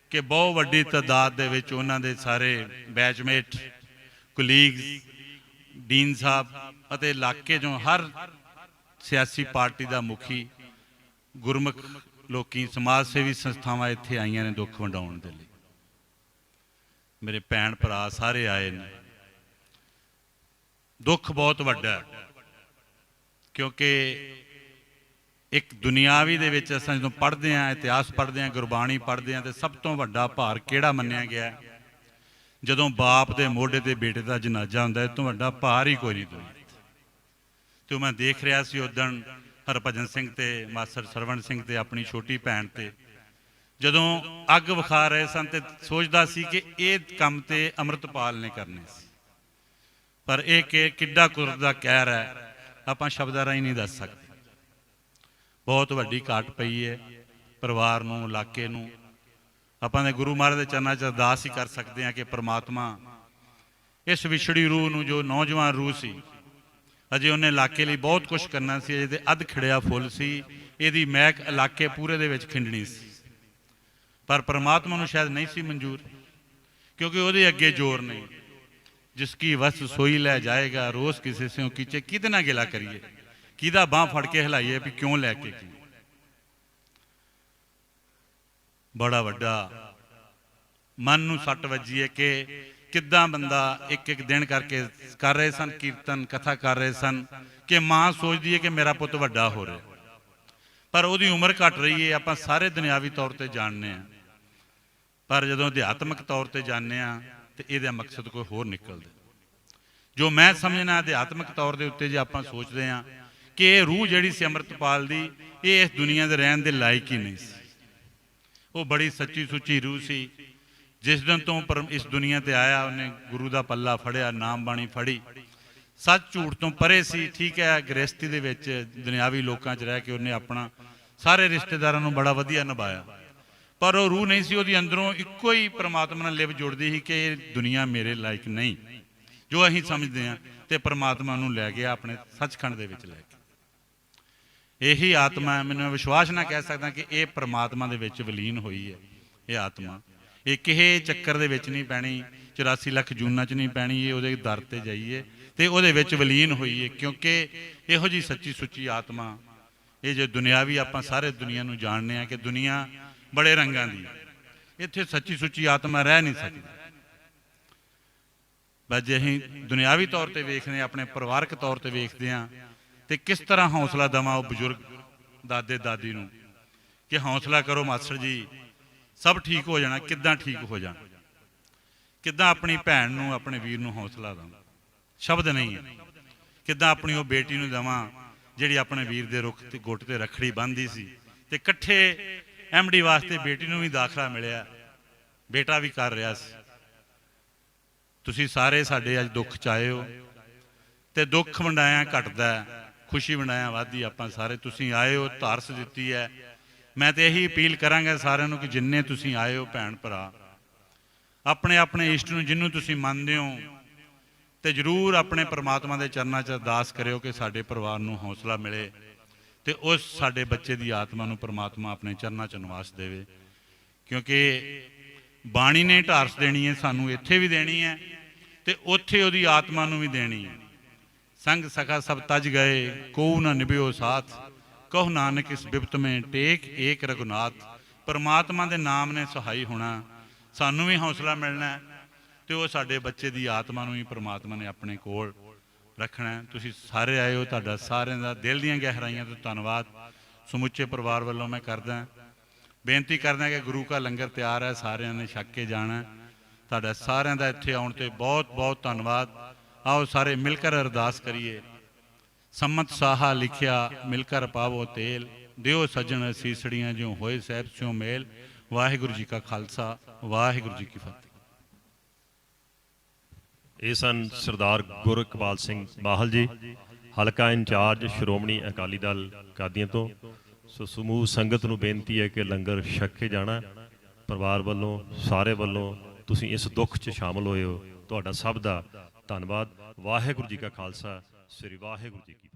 Speaker 5: ਕਿ ਬਹੁਤ ਵੱਡੀ ਤਾਦਾਦ ਦੇ ਵਿੱਚ ਉਹਨਾਂ ਦੇ ਸਾਰੇ ਬੈਚਮੇਟ ਕੁਲੀਗਸ ਡੀਨ ਸਾਹਿਬ ਅਤੇ ਇਲਾਕੇ ਚੋਂ ਹਰ ਸਿਆਸੀ ਪਾਰਟੀ ਦਾ ਮੁਖੀ ਗੁਰਮੁਖ ਲੋਕੀ, ਸਮਾਜ ਸੇਵੀ ਸੰਸਥਾਵਾਂ ਇੱਥੇ ਆਈਆਂ ਨੇ ਦੁੱਖ ਵੰਡਾਉਣ ਦੇ ਲਈ। ਮੇਰੇ ਭੈਣ ਭਰਾ ਸਾਰੇ ਆਏ ਨੇ। ਦੁੱਖ ਬਹੁਤ ਵੱਡਾ ਹੈ, ਕਿਉਂਕਿ ਇੱਕ ਦੁਨਿਆਵੀ ਦੇ ਵਿੱਚ ਅਸਾਂ ਜਦੋਂ ਪੜ੍ਹਦੇ ਹਾਂ, ਇਤਿਹਾਸ ਪੜ੍ਹਦੇ ਹਾਂ, ਗੁਰਬਾਣੀ ਪੜ੍ਹਦੇ ਹਾਂ, ਤੇ ਸਭ ਤੋਂ ਵੱਡਾ ਭਾਰ ਕਿਹੜਾ ਮੰਨਿਆ ਗਿਆ ਜਦੋਂ ਬਾਪ ਦੇ ਮੋਢੇ ਤੇ ਬੇਟੇ ਦਾ ਜਨਾਜ਼ਾ ਹੁੰਦਾ ਹੈ ਤੋਂ ਵੱਡਾ ਭਾਰ ਹੀ ਕੋਈ ਨਹੀਂ ਦੁਨੀਆ ਤੇ ਉਹ ਮੈਂ ਦੇਖ ਰਿਹਾ ਸੀ ਉਦਣ ਹਰਭਜਨ ਸਿੰਘ ਤੇ ਮਾਸਟਰ ਸਰਵਣ ਸਿੰਘ ਤੇ ਆਪਣੀ ਛੋਟੀ ਭੈਣ ਤੇ। ਜਦੋਂ ਅੱਗ ਵਿਖਾ ਰਹੇ ਸਨ ਤੇ ਸੋਚਦਾ ਸੀ ਕਿ ਇਹ ਕੰਮ ਤੇ ਅੰਮ੍ਰਿਤਪਾਲ ਨੇ ਕਰਨੇ ਸੀ। ਪਰ ਇਹ ਕਿ ਕਿੱਡਾ ਕੁਦਰਤ ਦਾ ਕਹਿਰ ਹੈ, ਆਪਾਂ ਸ਼ਬਦਾਂ ਰਾਹੀਂ ਨਹੀਂ ਦੱਸ ਸਕਦੇ। ਬਹੁਤ ਵੱਡੀ ਘਾਟ ਪਈ ਹੈ ਪਰਿਵਾਰ ਨੂੰ, ਇਲਾਕੇ ਨੂੰ। ਆਪਾਂ ਦੇ ਗੁਰੂ ਮਹਾਰਾਜ ਦੇ ਚਰਨਾਂ 'ਚ ਅਰਦਾਸ ਹੀ ਕਰ ਸਕਦੇ ਹਾਂ ਕਿ ਪ੍ਰਮਾਤਮਾ ਇਸ ਵਿਛੜੀ ਰੂਹ ਨੂੰ ਜੋ ਨੌਜਵਾਨ ਰੂਹ ਸੀ ਅਜੇ ਉਹਨੇ ਇਲਾਕੇ ਲਈ ਬਹੁਤ ਕੁਝ ਕਰਨਾ ਸੀ, ਅਜੇ ਤੇ ਅੱਧ ਖਿੜਿਆ ਫੁੱਲ ਸੀ। ਇਹਦੀ ਮਹਿਕ ਇਲਾਕੇ ਪੂਰੇ ਦੇ ਵਿੱਚ ਖਿੰਡਣੀ ਸੀ। ਪਰ ਪ੍ਰਮਾਤਮਾ ਨੂੰ ਸ਼ਾਇਦ ਨਹੀਂ ਸੀ ਮਨਜ਼ੂਰ, ਕਿਉਂਕਿ ਉਹਦੇ ਅੱਗੇ ਜ਼ੋਰ ਨਹੀਂ। ਜਿਸ ਕੀ ਵਸ ਸੋਈ ਲੈ ਜਾਏਗਾ ਰੋਜ਼ ਕਿਸੇ ਸਿਓ ਕੀਚੇ, ਕਿਹਦੇ ਨਾਲ ਗਿਲਾ ਕਰੀਏ? ਕਿਹਦਾ ਬਾਹ ਫੜ ਕੇ ਹਿਲਾਈਏ ਵੀ ਕਿਉਂ ਲੈ ਕੇ ਕੀ ਬੜਾ ਵੱਡਾ ਮਨ ਨੂੰ ਸੱਟ ਵੱਜੀ ਹੈ ਕਿ ਕਿੱਦਾਂ ਬੰਦਾ ਇੱਕ ਇੱਕ ਦਿਨ ਕਰਕੇ ਕਰ ਰਹੇ ਸਨ, ਕੀਰਤਨ, ਕਥਾ ਕਰ ਰਹੇ ਸਨ ਕਿ ਮਾਂ ਸੋਚਦੀ ਹੈ ਕਿ ਮੇਰਾ ਪੁੱਤ ਵੱਡਾ ਹੋ ਰਿਹਾ। ਪਰ ਉਹਦੀ ਉਮਰ ਘਟ ਰਹੀ ਹੈ, ਆਪਾਂ ਸਾਰੇ ਦੁਨਿਆਵੀ ਤੌਰ ਤੇ ਜਾਣਦੇ ਆ ਪਰ ਜਦੋਂ ਅਧਿਆਤਮਿਕ ਤੌਰ ਤੇ ਜਾਣਦੇ ਆ ਤੇ ਇਹਦਾ ਮਕਸਦ ਕੋਈ ਹੋਰ ਨਿਕਲਦਾ ਜੋ ਮੈਂ ਸਮਝਣਾ ਅਧਿਆਤਮਿਕ ਤੌਰ ਦੇ ਉੱਤੇ ਜੇ ਆਪਾਂ ਸੋਚਦੇ ਆ ਕਿ ਇਹ ਰੂਹ ਜਿਹੜੀ ਸੀ ਅੰਮ੍ਰਿਤਪਾਲ ਦੀ, ਇਹ ਇਸ ਦੁਨੀਆ ਦੇ ਰਹਿਣ ਦੇ ਲਾਇਕ ਹੀ ਨਹੀਂ ਸੀ। ਉਹ ਬੜੀ ਸੱਚੀ ਸੁੱਚੀ ਰੂਹ ਸੀ। ਜਿਸ ਦਿਨ ਤੋਂ ਪਰਮ ਇਸ ਦੁਨੀਆ ਤੇ ਆਇਆ ਉਹਨੇ ਗੁਰੂ ਦਾ ਪੱਲਾ ਫੜਿਆ ਨਾਮ ਬਾਣੀ ਫੜੀ। ਸੱਚ ਝੂਠ ਤੋਂ ਪਰੇ ਸੀ ਠੀਕ ਹੈ ਗ੍ਰਸਤੀ ਦੇ ਵਿੱਚ ਦੁਨਿਆਵੀ ਲੋਕਾਂ 'ਚ ਰਹਿ ਕੇ ਉਹਨੇ ਆਪਣਾ ਸਾਰੇ ਰਿਸ਼ਤੇਦਾਰਾਂ ਨੂੰ ਬੜਾ ਵਧੀਆ ਨਿਭਾਇਆ। ਪਰ ਉਹ ਰੂਹ ਨਹੀਂ ਸੀ ਉਹਦੀ ਅੰਦਰੋਂ ਇੱਕੋ ਹੀ ਪ੍ਰਮਾਤਮਾ ਨਾਲ ਲਿਵ ਜੁੜਦੀ ਸੀ ਕਿ ਇਹ ਦੁਨੀਆ ਮੇਰੇ ਲਾਇਕ ਨਹੀਂ। ਜੋ ਅਸੀਂ ਸਮਝਦੇ ਹਾਂ ਤੇ ਪ੍ਰਮਾਤਮਾ ਨੂੰ ਲੈ ਗਿਆ ਆਪਣੇ ਸੱਚਖੰਡ ਦੇ ਵਿੱਚ ਲੈ ਕੇ। ਇਹੀ ਆਤਮਾ ਹੈ, ਮੈਨੂੰ ਵਿਸ਼ਵਾਸ ਨਾਲ ਕਹਿ ਸਕਦਾ ਕਿ ਇਹ ਪ੍ਰਮਾਤਮਾ ਦੇ ਵਿੱਚ ਵਿਲੀਨ ਹੋਈ ਹੈ ਇਹ ਆਤਮਾ। ਇਹ ਕਿਸੇ ਚੱਕਰ ਦੇ ਵਿੱਚ ਨਹੀਂ ਪੈਣੀ 84 ਲੱਖ ਜੂਨਾਂ 'ਚ ਨਹੀਂ ਪੈਣੀ, ਇਹ ਉਹਦੇ ਦਰ ਤੇ ਜਾਈਏ ਤੇ ਉਹਦੇ ਵਿੱਚ ਵਿਲੀਨ ਹੋਈਏ, ਕਿਉਂਕਿ ਇਹੋ ਜੀ ਸੱਚੀ ਸੁੱਚੀ ਆਤਮਾ, ਇਹ ਜੇ ਦੁਨਿਆਵੀ ਆਪਾਂ ਸਾਰੇ ਦੁਨੀਆ ਨੂੰ ਜਾਣਦੇ ਆ ਕਿ ਦੁਨੀਆ ਬੜੇ ਰੰਗਾਂ ਦੀ ਇੱਥੇ ਸੱਚੀ ਸੁੱਚੀ ਆਤਮਾ ਰਹਿ ਨਹੀਂ ਸਕਦੀ। ਬਸ ਜੇ ਅਸੀਂ ਦੁਨਿਆਵੀ ਤੌਰ ਤੇ ਵੇਖਦੇ ਹਾਂ, ਆਪਣੇ ਪਰਿਵਾਰਕ ਤੌਰ ਤੇ ਵੇਖਦੇ ਹਾਂ, ਤੇ ਕਿਸ ਤਰ੍ਹਾਂ ਹੌਸਲਾ ਦਵਾਂ ਉਹ ਬਜ਼ੁਰਗ ਦਾਦੇ ਦਾਦੀ ਨੂੰ, ਕਿ ਹੌਸਲਾ ਕਰੋ ਮਾਸਟਰ ਜੀ ਸਭ ਠੀਕ ਹੋ ਜਾਣਾ, ਕਿੱਦਾਂ ਠੀਕ ਹੋ ਜਾਣਾ? ਕਿੱਦਾਂ ਆਪਣੀ ਭੈਣ ਨੂੰ, ਆਪਣੇ ਵੀਰ ਨੂੰ ਹੌਸਲਾ ਦਵਾਂ? ਸ਼ਬਦ ਨਹੀਂ ਹੈ। ਕਿੱਦਾਂ ਆਪਣੀ ਉਹ ਬੇਟੀ ਨੂੰ ਦਵਾਂ, ਜਿਹੜੀ ਆਪਣੇ ਵੀਰ ਦੇ ਰੁੱਖ ਤੇ ਗੁੱਟ ਤੇ ਰੱਖੜੀ ਬੰਨ੍ਹਦੀ ਸੀ ਤੇ ਇਕੱਠੇ ਐਮਡੀ ਵਾਸਤੇ ਬੇਟੀ ਨੂੰ ਵੀ ਦਾਖਲਾ ਮਿਲਿਆ। ਬੇਟਾ ਵੀ ਕਰ ਰਿਹਾ ਸੀ। ਤੁਸੀਂ ਸਾਰੇ ਸਾਡੇ ਅੱਜ ਦੁੱਖ ਚ ਆਏ ਹੋ ਤੇ ਦੁੱਖ ਵੰਡਾਇਆ ਘਟਦਾ ਖੁਸ਼ੀ ਵੰਡਾਇਆ ਵਾਧੀ ਆਪਾਂ ਸਾਰੇ। ਤੁਸੀਂ ਆਏ ਹੋ ਧਾਰਸ ਦਿੱਤੀ ਹੈ। ਮੈਂ ਤੇ ਇਹੀ ਅਪੀਲ ਕਰਾਂਗਾ ਸਾਰਿਆਂ ਨੂੰ ਕਿ ਜਿੰਨੇ ਤੁਸੀਂ ਆਏ ਹੋ ਭੈਣ ਭਰਾ, ਆਪਣੇ ਆਪਣੇ ਇਸ਼ਟ ਨੂੰ ਜਿਹਨੂੰ ਤੁਸੀਂ ਮੰਨਦੇ ਹੋ, ਤੇ ਜਰੂਰ ਆਪਣੇ ਪ੍ਰਮਾਤਮਾ ਦੇ ਚਰਨਾਂ 'ਚ ਅਰਦਾਸ ਕਰਿਓ ਕਿ ਸਾਡੇ ਪਰਿਵਾਰ ਨੂੰ ਹੌਸਲਾ ਮਿਲੇ ਤੇ ਉਸ ਸਾਡੇ ਬੱਚੇ ਦੀ ਆਤਮਾ ਨੂੰ ਪ੍ਰਮਾਤਮਾ ਆਪਣੇ ਚਰਨਾਂ 'ਚ ਨਿਵਾਸ ਦੇਵੇ। ਕਿਉਂਕਿ ਬਾਣੀ ਨੇ ਢਾਰਸ ਦੇਣੀ ਹੈ, ਸਾਨੂੰ ਇੱਥੇ ਵੀ ਦੇਣੀ ਹੈ ਤੇ ਉੱਥੇ ਉਹਦੀ ਆਤਮਾ ਨੂੰ ਵੀ ਦੇਣੀ ਹੈ। ਸੰਗ ਸਖਾ ਸਭ ਤਜ ਗਏ ਕੋਉ ਨਾ ਨਿਭਿਓ ਸਾਥ। ਕਹੁ ਨਾਨਕ ਇਸ ਬਿਪਤ ਮੈਂ ਟੇਕ ਏਕ ਰਘੁਨਾਥ, ਪਰਮਾਤਮਾ ਦੇ ਨਾਮ ਨੇ ਸਹਾਈ ਹੋਣਾ। ਸਾਨੂੰ ਵੀ ਹੌਸਲਾ ਮਿਲਣਾ ਹੈ ਤੇ ਉਹ ਸਾਡੇ ਬੱਚੇ ਦੀ ਆਤਮਾ ਨੂੰ ਵੀ ਪਰਮਾਤਮਾ ਨੇ ਆਪਣੇ ਕੋਲ ਰੱਖਣਾ ਤੁਸੀਂ ਸਾਰੇ ਆਏ ਹੋ, ਤੁਹਾਡਾ ਸਾਰਿਆਂ ਦਾ ਦਿਲ ਦੀਆਂ ਗਹਿਰਾਈਆਂ ਤੋਂ ਧੰਨਵਾਦ। ਸਮੁੱਚੇ ਪਰਿਵਾਰ ਵੱਲੋਂ ਮੈਂ ਕਰਦਾ ਬੇਨਤੀ ਕਰਦਾ ਕਿ ਗੁਰੂ ਕਾ ਲੰਗਰ ਤਿਆਰ ਹੈ, ਸਾਰਿਆਂ ਨੇ ਛੱਕ ਕੇ ਜਾਣਾ ਤੁਹਾਡਾ ਸਾਰਿਆਂ ਦਾ ਇੱਥੇ ਆਉਣ ਤੇ ਬਹੁਤ ਬਹੁਤ ਧੰਨਵਾਦ। ਆਓ ਸਾਰੇ ਮਿਲ ਕੇ ਅਰਦਾਸ ਕਰੀਏ। ਸੰਮਤ ਸਾਹਾ ਲਿਖਿਆ ਮਿਲ ਕਰ ਪਾਵੋ ਤੇਲ, ਦਿਓ ਸਜਣ ਸੀਸੜੀਆਂ ਜਿਉ ਹੋਏ ਸਹਿਬ ਸਿਉ ਮੇਲ, ਵਾਹਿਗੁਰੂ ਜੀ ਕਾ ਖਾਲਸਾ, ਵਾਹਿਗੁਰੂ ਜੀ ਕੀ ਫਤਿਹ।
Speaker 4: ਇਹ ਸਨ ਸਰਦਾਰ ਗੁਰਇਕਬਾਲ ਸਿੰਘ ਬਾਹਲ ਜੀ, ਹਲਕਾ ਇੰਚਾਰਜ ਸ਼੍ਰੋਮਣੀ ਅਕਾਲੀ ਦਲ ਕਾਦੀਆਂ ਤੋਂ। ਸੋ ਸਮੂਹ ਸੰਗਤ ਨੂੰ ਬੇਨਤੀ ਹੈ ਕਿ ਲੰਗਰ ਛਕ ਜਾਣਾ, ਪਰਿਵਾਰ ਵੱਲੋਂ, ਸਾਰੇ ਵੱਲੋਂ, ਤੁਸੀਂ ਇਸ ਦੁੱਖ 'ਚ ਸ਼ਾਮਲ ਹੋਏ ਹੋ। ਤੁਹਾਡਾ ਸਭ ਦਾ ਧੰਨਵਾਦ, ਵਾਹਿਗੁਰੂ ਜੀ ਕਾ ਖਾਲਸਾ ਸ੍ਰੀ ਵਾਹਿਗੁਰੂ ਜੀ ਕੀ